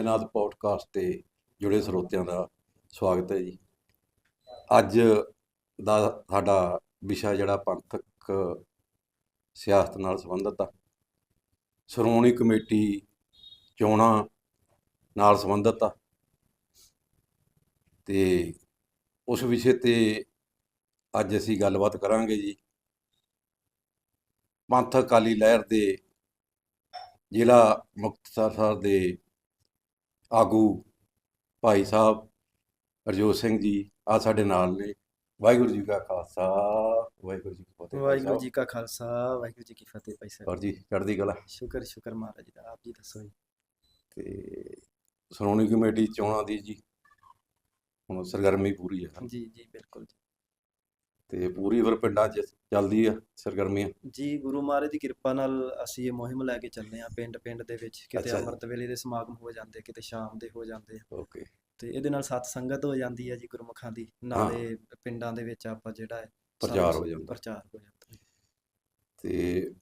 ਪੰਜਨਾਥ podcast ਤੇ ਜੁੜੇ ਸਰੋਤਿਆਂ ਦਾ ਸਵਾਗਤ ਹੈ ਜੀ। ਅੱਜ ਦਾ ਸਾਡਾ ਵਿਸ਼ਾ ਜਿਹੜਾ ਪੰਥਕ ਸਿਆਸਤ ਨਾਲ ਸੰਬੰਧਿਤ ਆ। ਸ਼੍ਰੋਮਣੀ ਕਮੇਟੀ ਚੋਣਾਂ ਨਾਲ ਸੰਬੰਧਿਤ ਆ। ਤੇ ਉਸ ਵਿਸ਼ੇ ਤੇ ਅੱਜ ਅਸੀਂ ਗੱਲਬਾਤ ਕਰਾਂਗੇ ਜੀ। ਪੰਥਕ ਅਕਾਲੀ ਲਹਿਰ ਦੇ ਜ਼ਿਲ੍ਹਾ ਮੁਕਤਸਰ ਦੇ ਆਗੂ ਭਾਈ ਸਾਹਿਬ ਹਰਜੋਤ ਸਿੰਘ ਜੀ ਆ ਸਾਡੇ ਨਾਲ ਨੇ। ਵਾਹਿਗੁਰੂ ਜੀ ਕਾ ਖਾਲਸਾ ਵਾਹਿਗੁਰੂ ਜੀ ਕੀ ਫਤਿਹ ਵਾਹਿਗੁਰੂ। ਜੀ ਕਾ ਖਾਲਸਾ ਵਾਹਿਗੁਰੂ ਜੀ ਕੀ ਫਤਿਹ ਭਾਈ ਸਾਹਿਬ। ਹੋਰ ਜੀ ਚੜ੍ਹਦੀ ਕਲਾ। ਸ਼ੁਕਰ ਸ਼ੁਕਰ ਮਹਾਰਾਜ ਦਾ ਆਪ ਜੀ ਦੱਸੋ ਜੀ। ਤੇ ਸ਼੍ਰੋਮਣੀ ਕਮੇਟੀ ਚੋਣਾਂ ਦੀ ਜੀ ਹੁਣ ਸਰਗਰਮੀ ਪੂਰੀ ਹੈ। ਜੀ ਜੀ ਬਿਲਕੁਲ ਜੀ। ਤੇ ਪੂਰੀ ਫਿਰ ਪਿੰਡਾਂ 'ਚ ਚੱਲਦੀ ਆ ਸਰਗਰਮੀਆਂ। ਜੀ ਗੁਰੂ ਮਹਾਰਾਜ ਦੀ ਕਿਰਪਾ ਨਾਲ ਅਸੀਂ ਇਹ ਮੁਹਿੰਮ ਲੈ ਕੇ ਚੱਲੇ ਆ ਪਿੰਡ ਪਿੰਡ ਦੇ ਵਿੱਚ। ਕਿਤੇ। ਅੰਮ੍ਰਿਤ ਵੇਲੇ ਦੇ ਸਮਾਗਮ ਹੋ ਜਾਂਦੇ ਕਿਤੇ ਸ਼ਾਮ ਦੇ ਹੋ ਜਾਂਦੇ ਆ। ਓਕੇ। ਤੇ ਇਹਦੇ ਨਾਲ ਸਤ ਸੰਗਤ ਹੋ ਜਾਂਦੀ ਹੈ ਜੀ ਗੁਰਮੁਖਾਂ ਦੀ। ਨਾਲੇ ਪਿੰਡਾਂ ਦੇ ਵਿੱਚ ਆਪਾਂ ਜਿਹੜਾ ਹੈ ਪ੍ਰਚਾਰ ਹੋ ਜਾਂਦਾ। ਪ੍ਰਚਾਰ ਹੋ ਜਾਂਦਾ ਤੇ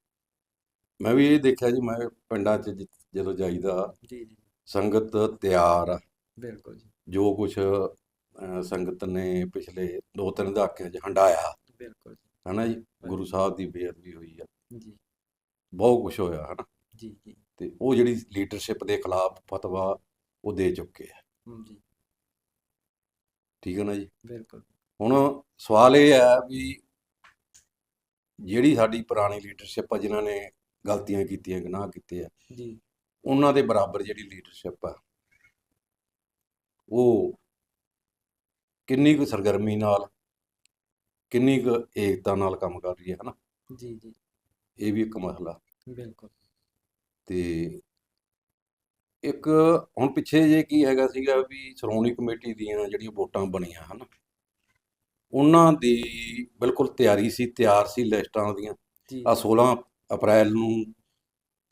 ਮੈਂ ਵੀ ਇਹ ਦੇਖਿਆ ਜੀ ਮੈਂ ਪਿੰਡਾਂ 'ਚ ਜਦੋਂ ਜਾਈਦਾ ਜੀ ਜੀ। ਸੰਗਤ ਤਿਆਰ ਆ। ਬਿਲਕੁਲ ਜੀ। ਜੋ ਕੁਝ ਸੰਗਤ ਨੇ ਪਿਛਲੇ ਦੋ ਤਿੰਨ ਦਹਾਕਿਆਂ 'ਚ ਹੰਡਾਇਆ। ਬਿਲਕੁਲ ਹਨਾ ਜੀ? ਗੁਰੂ ਸਾਹਿਬ ਦੀ ਬੇਅਦਬੀ ਹੋਈ ਆ। ਜੀ। ਬਹੁਤ ਕੁਝ ਹੋਇਆ ਹਨਾ? ਜੀ ਜੀ। ਤੇ ਉਹ ਜਿਹੜੀ ਲੀਡਰਸ਼ਿਪ ਦੇ ਖਿਲਾਫ ਫਤਵਾ ਉਹ ਦੇ ਚੁੱਕੇ ਆ। ਜੀ। ਠੀਕ ਹੈ ਨਾ ਜੀ? ਬਿਲਕੁਲ। ਹੁਣ ਸਵਾਲ ਇਹ ਹੈ ਵੀ ਜਿਹੜੀ ਸਾਡੀ ਪੁਰਾਣੀ ਲੀਡਰਸ਼ਿਪ ਆ ਜਿਨ੍ਹਾਂ ਨੇ ਗਲਤੀਆਂ ਕੀਤੀਆਂ ਗੁਨਾਹ ਕੀਤੇ ਆ ਜੀ। ਉਹਨਾਂ ਦੇ ਬਰਾਬਰ ਜਿਹੜੀ ਲੀਡਰਸ਼ਿਪ ਆ ਉਹ ਕਿੰਨੀ ਕੁ ਸਰਗਰਮੀ ਨਾਲ ਕਿੰਨੀ ਕੁ ਏਕਤਾ ਨਾਲ ਕੰਮ ਕਰ ਰਹੀ ਹੈ ਹਨਾ? ਜੀ ਜੀ। ਇਹ ਵੀ ਇੱਕ ਮਸਲਾ। ਬਿਲਕੁਲ। ਤੇ ਇੱਕ ਹੁਣ ਪਿੱਛੇ ਜੇ ਕੀ ਹੈਗਾ ਸੀਗਾ ਵੀ ਸ਼੍ਰੋਮਣੀ ਕਮੇਟੀ ਦੀਆਂ ਜਿਹੜੀਆਂ ਵੋਟਾਂ ਬਣੀਆਂ ਹਨ? ਉਹਨਾਂ ਦੀ ਬਿਲਕੁਲ ਤਿਆਰੀ ਸੀ ਤਿਆਰ ਸੀ ਲਿਸਟਾਂ ਦੀਆਂ। ਆ 16 ਅਪ੍ਰੈਲ ਨੂੰ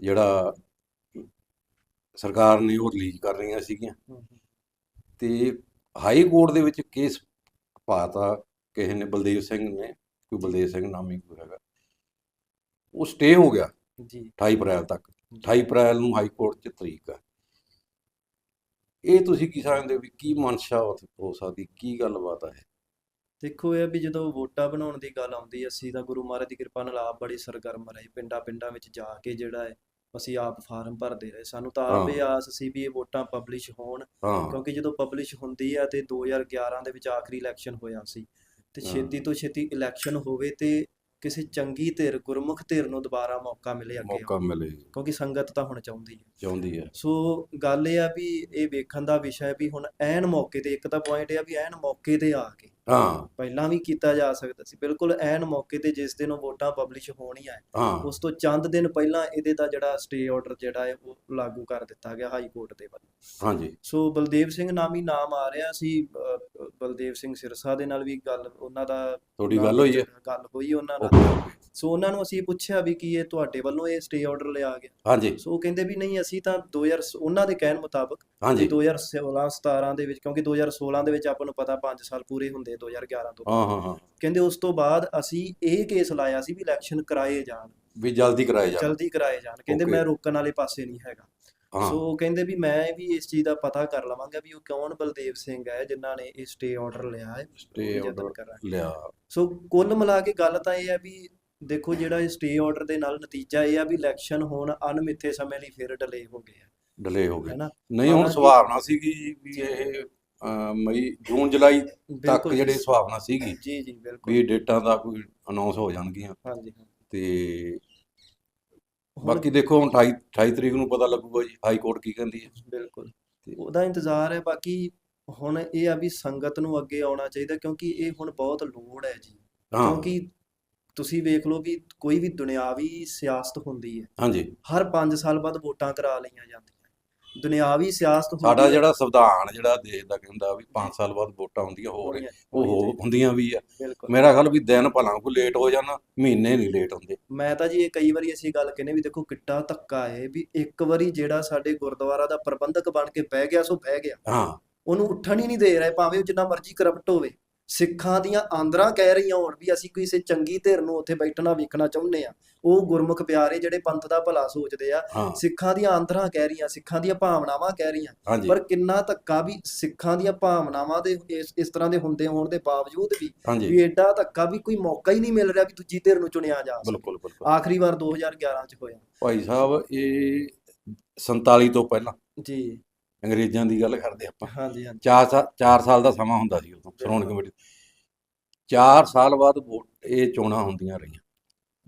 ਜਿਹੜਾ ਸਰਕਾਰ ਨੇ ਉਹ ਰਿਲੀਜ਼ ਕਰ ਰਹੀਆਂ ਸੀਗੀਆਂ। ਤੇ ਹਾਈ ਕੋਰਟ ਦੇ ਵਿੱਚ ਕੇਸ ਪਾਤਾ ਕਿਸੇ ਨੇ ਬਲਦੇਵ ਸਿੰਘ ਨੇ ਕੋਈ ਬਲਦੇਵ ਸਿੰਘ ਨਾਮੀ ਕੋਈ ਹੈਗਾ। ਉਹ ਸਟੇ ਹੋ ਗਿਆ ਜੀ। 28 ਅਪ੍ਰੈਲ ਤੱਕ। 28 ਅਪ੍ਰੈਲ ਨੂੰ ਹਾਈ ਕੋਰਟ 'ਚ ਤਰੀਕ ਆ। ਇਹ ਤੁਸੀਂ ਕੀ ਸਮਝਦੇ ਹੋ ਵੀ ਕੀ ਮਨਸ਼ਾ ਹੋ ਸਕਦੀ? ਕੀ ਗੱਲਬਾਤ ਹੈ ਦੇਖੋ ਇਹ ਵੀ ਜਦੋਂ ਵੋਟਾਂ ਬਣਾਉਣ ਦੀ ਗੱਲ ਆਉਂਦੀ ਅਸੀਂ ਤਾਂ ਗੁਰੂ ਮਹਾਰਾਜ ਦੀ ਕਿਰਪਾ ਨਾਲ ਆਪ ਬੜੇ ਸਰਗਰਮ ਰਹੇ ਪਿੰਡਾਂ ਪਿੰਡਾਂ ਵਿੱਚ ਜਾ ਕੇ ਜਿਹੜਾ ਹੈ ਅਸੀਂ ਆਪ ਫਾਰਮ ਭਰਦੇ ਰਹੇ ਸਾਨੂੰ ਤਾਂ ਆਪ। ਇਹ ਆਸ ਸੀ ਵੀ ਇਹ ਵੋਟਾਂ ਪਬਲਿਸ਼ ਹੋਣ ਕਿਉਂਕਿ ਜਦੋਂ ਪਬਲਿਸ਼ ਹੁੰਦੀ ਹੈ ਤੇ 2011 ਦੇ ਵਿੱਚ ਆਖਰੀ ਇਲੈਕਸ਼ਨ ਹੋਇਆ ਸੀ ਤੇ। ਛੇਤੀ ਤੋਂ ਛੇਤੀ ਇਲੈਕਸ਼ਨ ਹੋਵੇ ਤੇ ਕਿਸੇ ਚੰਗੀ ਧਿਰ ਗੁਰਮੁਖ ਧਿਰ ਨੂੰ ਦੁਬਾਰਾ ਮੌਕਾ ਮਿਲੇ ਅੱਗੇ ਮੌਕਾ। ਮਿਲੇ ਕਿਉਂਕਿ ਸੰਗਤ ਤਾਂ ਹੁਣ ਚਾਹੁੰਦੀ ਹੈ ਚਾਹੁੰਦੀ ਹੈ ਸੋ ਗੱਲ ਇਹ ਆ ਵੀ ਇਹ ਵੇਖਣ ਦਾ ਵਿਸ਼ਾ ਹੈ ਵੀ ਹੁਣ ਐਨ ਮੌਕੇ ਤੇ ਇੱਕ ਤਾਂ ਪੁਆਇੰਟ ਇਹ ਆ ਵੀ ਐਨ ਮੌਕੇ ਤੇ ਆ ਕੇ ਹਾਂ। ਪਹਿਲਾਂ ਵੀ ਕੀਤਾ ਜਾ ਸਕਦਾ ਸੀ। ਬਿਲਕੁਲ ਐਨ ਮੌਕੇ ਤੇ ਜਿਸ ਦਿਨ ਉਹ ਵੋਟਾਂ ਪਬਲਿਸ਼ ਹੋਣੀਆਂ ਹੈ, ਹਾਂ। ਉਸ ਤੋਂ ਚੰਦ ਦਿਨ ਪਹਿਲਾਂ ਇਹਦੇ ਦਾ ਜਿਹੜਾ ਸਟੇ ਆਰਡਰ ਜਿਹੜਾ ਹੈ ਉਹ ਲਾਗੂ ਕਰ ਦਿੱਤਾ ਗਿਆ ਹਾਈ ਕੋਰਟ ਦੇ ਵੱਲੋਂ। ਹਾਂਜੀ। ਸੋ ਬਲਦੇਵ ਸਿੰਘ ਨਾਮੀ ਨਾਮ ਆ ਰਿਹਾ ਸੀ ਬਲਦੇਵ ਸਿੰਘ ਸਿਰਸਾ ਦੇ ਨਾਲ ਵੀ ਗੱਲ ਉਹਨਾਂ ਦਾ ਤੁਹਾਡੀ ਗੱਲ ਹੋਈ ਹੈ ਗੱਲ ਹੋਈ ਉਹਨਾਂ ਨਾਲ। ਸੋ ਉਹਨਾਂ ਨੂੰ ਅਸੀਂ ਪੁੱਛਿਆ ਵੀ ਕੀ ਇਹ ਤੁਹਾਡੇ ਵੱਲੋਂ ਇਹ ਸਟੇ ਆਰਡਰ ਲਿਆ ਗਿਆ। ਹਾਂਜੀ। ਸੋ ਉਹ ਕਹਿੰਦੇ ਵੀ ਨਹੀਂ ਅਸੀਂ ਤਾਂ 2000 ਉਹਨਾਂ ਦੇ ਕਹਿਣ ਮੁਤਾਬਕ ਹਾਂਜੀ। 2016 17 ਦੇ ਵਿੱਚ ਕਿਉਂਕਿ 2016 ਦੇ ਵਿੱਚ ਆਪਾਂ ਨੂੰ ਪਤਾ 5 ਸਾਲ ਪੂਰੇ ਹੁੰਦੇ 2011 ਤੋਂ ਹਾਂ ਹਾਂ ਹਾਂ। ਕਹਿੰਦੇ ਉਸ ਤੋਂ ਬਾਅਦ ਅਸੀਂ ਇਹ ਕੇਸ ਲਾਇਆ ਸੀ ਵੀ ਇਲੈਕਸ਼ਨ ਕਰਾਏ ਜਾਣ। ਵੀ ਜਲਦੀ ਕਰਾਇਆ ਜਾਵੇ ਜਲਦੀ ਕਰਾਏ ਜਾਣ। ਕਹਿੰਦੇ Okay. ਮੈਂ ਰੋਕਣ ਵਾਲੇ ਪਾਸੇ ਨਹੀਂ ਹੈਗਾ। ਹਾਂ। ਸੋ ਕਹਿੰਦੇ ਵੀ ਮੈਂ ਵੀ ਇਸ ਚੀਜ਼ ਦਾ ਪਤਾ ਕਰ ਲਵਾਂਗਾ ਵੀ ਉਹ ਕੌਣ ਬਲਦੇਵ ਸਿੰਘ ਹੈ ਜਿਨ੍ਹਾਂ ਨੇ ਇਹ ਸਟੇ ਆਰਡਰ ਲਿਆ ਹੈ Stay ਉਹ ਯਤਨ order ਕਰਾਂਗੇ। ਲਿਆ। ਸੋ ਕੁੱਲ ਮਿਲਾ ਕੇ ਗੱਲ ਤਾਂ ਇਹ ਹੈ ਵੀ ਦੇਖੋ ਜਿਹੜਾ ਇਹ ਸਟੇ ਆਰਡਰ ਦੇ ਨਾਲ ਨਤੀਜਾ ਇਹ ਆ ਵੀ ਇਲੈਕਸ਼ਨ ਹੁਣ ਅਣਮਿੱਥੇ ਸਮੇਂ ਲਈ ਫਿਰ ਡਿਲੇ ਹੋ ਗਏ ਆ। ਡਿਲੇ ਹੋ ਗਏ। ਹੈਨਾ ਨਹੀਂ ਹੁਣ ਹਾਲਾਂਕਿ- ਸੁਭਾਵਨਾ ਸੀਗੀ ਵੀ ਇਹ ਮਈ ਜੂਨ ਜੁਲਾਈ ਤੱਕ ਬਿਲਕੁਲ ਜਿਹੜੇ ਸੁਭਾਵਨਾ ਸੀਗੀ ਜੀ ਜੀ ਬਿਲਕੁਲ। ਵੀ ਡੇਟਾਂ ਦਾ ਕੋਈ ਅਨਾਉਂਸ ਹੋ ਜਾਣਗੀਆਂ। ਹਾਂਜੀ ਤੇ ਹੁਣ ਬਾਕੀ ਦੇਖੋ ਹੁਣ 28 28 ਤਰੀਕ ਨੂੰ ਪਤਾ ਲੱਗੂਗਾ ਜੀ ਹਾਈ ਕੋਰਟ ਕੀ ਕਹਿੰਦੀ ਹੈ। ਬਿਲਕੁਲ। ਤੇ- ਉਹਦਾ ਇੰਤਜ਼ਾਰ ਹੈ ਬਾਕੀ ਹੁਣ ਇਹ ਆ ਵੀ ਸੰਗਤ ਨੂੰ ਅੱਗੇ ਆਉਣਾ ਚਾਹੀਦਾ ਕਿਉਂਕਿ ਇਹ ਹੁਣ ਬਹੁਤ ਲੋੜ ਹੈ ਜੀ। ਹਾਂ। ਕਿਉਂਕਿ ਤੁਸੀਂ ਵੇਖ ਲਓ ਵੀ ਕੋਈ ਵੀ ਦੁਨਿਆਵੀ ਸਿਆਸਤ ਹੁੰਦੀ ਹੈ। ਹਾਂਜੀ। ਹਰ 5 ਸਾਲ ਬਾਅਦ ਵੋਟਾਂ ਕਰਾ ਲਈਆਂ ਜਾਂਦੀਆਂ। ਦੁਨਿਆਵੀ ਸਿਆਸਤ ਹੁੰਦੀ ਸਾਡਾ ਜਿਹੜਾ ਸੰਵਿਧਾਨ ਜਿਹੜਾ ਦੇਸ਼ ਦਾ ਕਹਿੰਦਾ ਵੀ 5 ਸਾਲ ਬਾਅਦ ਵੋਟਾਂ ਹੁੰਦੀਆਂ ਹੋ ਰਹੀਆਂ ਹੋਣੀਆਂ- ਉਹ ਹੁੰਦੀਆਂ ਵੀ ਆ। ਮੇਰਾ ਖਿਆਲ ਵੀ ਦਿਨ ਭਲਾ ਕੋਈ ਲੇਟ ਹੋ ਜਾਣਾ ਮਹੀਨੇ ਨਹੀਂ ਲੇਟ ਹੁੰਦੇ। ਮੈਂ ਤਾਂ ਜੀ ਇਹ ਕਈ ਵਾਰੀ ਅਸੀਂ ਗੱਲ ਕਹਿੰਦੇ ਵੀ ਦੇਖੋ ਕਿੱਡਾ ਧੱਕਾ ਹੈ ਵੀ ਇੱਕ ਵਾਰੀ ਜਿਹੜਾ ਸਾਡੇ ਗੁਰਦੁਆਰਾ ਦਾ ਪ੍ਰਬੰਧਕ ਬਣ ਕੇ ਬਹਿ ਗਿਆ ਸੋ ਬਹਿ ਗਿਆ। ਹਾਂ। ਉਹਨੂੰ ਉੱਠਣ ਹੀ ਨਹੀਂ ਦੇ ਰਹੇ ਭਾਵੇਂ ਉਹ ਜਿੰਨਾ ਮਰਜ਼ੀ ਕਰਪਟ ਹੋਵੇ। ਸਿੱਖਾਂ ਦੀਆਂ ਆਂਦਰਾਂ ਕਹਿ ਰਹੀਆਂ ਹੋਣ ਵੀ ਅਸੀਂ ਕਿਸੇ ਚੰਗੀ ਧਿਰ ਨੂੰ ਉੱਥੇ ਬੈਠਣਾ ਵੇਖਣਾ ਚਾਹੁੰਦੇ ਆ ਉਹ ਗੁਰਮੁਖ ਪਿਆਰੇ ਜਿਹੜੇ ਪੰਥ ਦਾ ਭਲਾ ਸੋਚਦੇ ਆ ਸਿੱਖਾਂ ਦੀਆਂ ਆਂਦਰਾਂ ਕਹਿ ਰਹੀਆਂ ਸਿੱਖਾਂ ਦੀਆਂ ਭਾਵਨਾਵਾਂ ਕਹਿ ਰਹੀਆਂ। ਪਰ ਕਿੰਨਾ ਧੱਕਾ ਵੀ ਸਿੱਖਾਂ ਦੀਆਂ ਭਾਵਨਾਵਾਂ ਦੇ ਇਸ ਇਸ ਤਰ੍ਹਾਂ ਦੇ ਹੁੰਦੇ ਹੋਣ ਦੇ ਬਾਵਜੂਦ ਵੀ ਵੀ ਐਡਾ ਧੱਕਾ ਵੀ ਕੋਈ ਮੌਕਾ ਹੀ ਨਹੀਂ ਮਿਲ ਰਿਹਾ ਵੀ ਦੂਜੀ ਧਿਰ ਨੂੰ ਚੁਣਿਆ ਜਾ ਬਿਲਕੁਲ ਆਖਰੀ ਵਾਰ 2011 ਚ ਹੋਇਆ। ਭਾਈ ਸਾਹਿਬ ਇਹ 47 ਤੋਂ ਪਹਿਲਾਂ। ਜੀ। ਅੰਗਰੇਜ਼ਾਂ ਦੀ ਗੱਲ ਕਰਦੇ ਆਪਾਂ। ਹਾਂਜੀ ਹਾਂਜੀ। 4 4 ਸਾਲ ਦਾ ਸਮਾਂ ਹੁੰਦਾ ਸੀ ਉਦੋਂ ਸ਼੍ਰੋਮਣੀ ਕਮੇਟੀ 4 ਸਾਲ ਬਾਅਦ ਵੋਟ ਇਹ ਚੋਣਾਂ ਹੁੰਦੀਆਂ ਰਹੀਆਂ।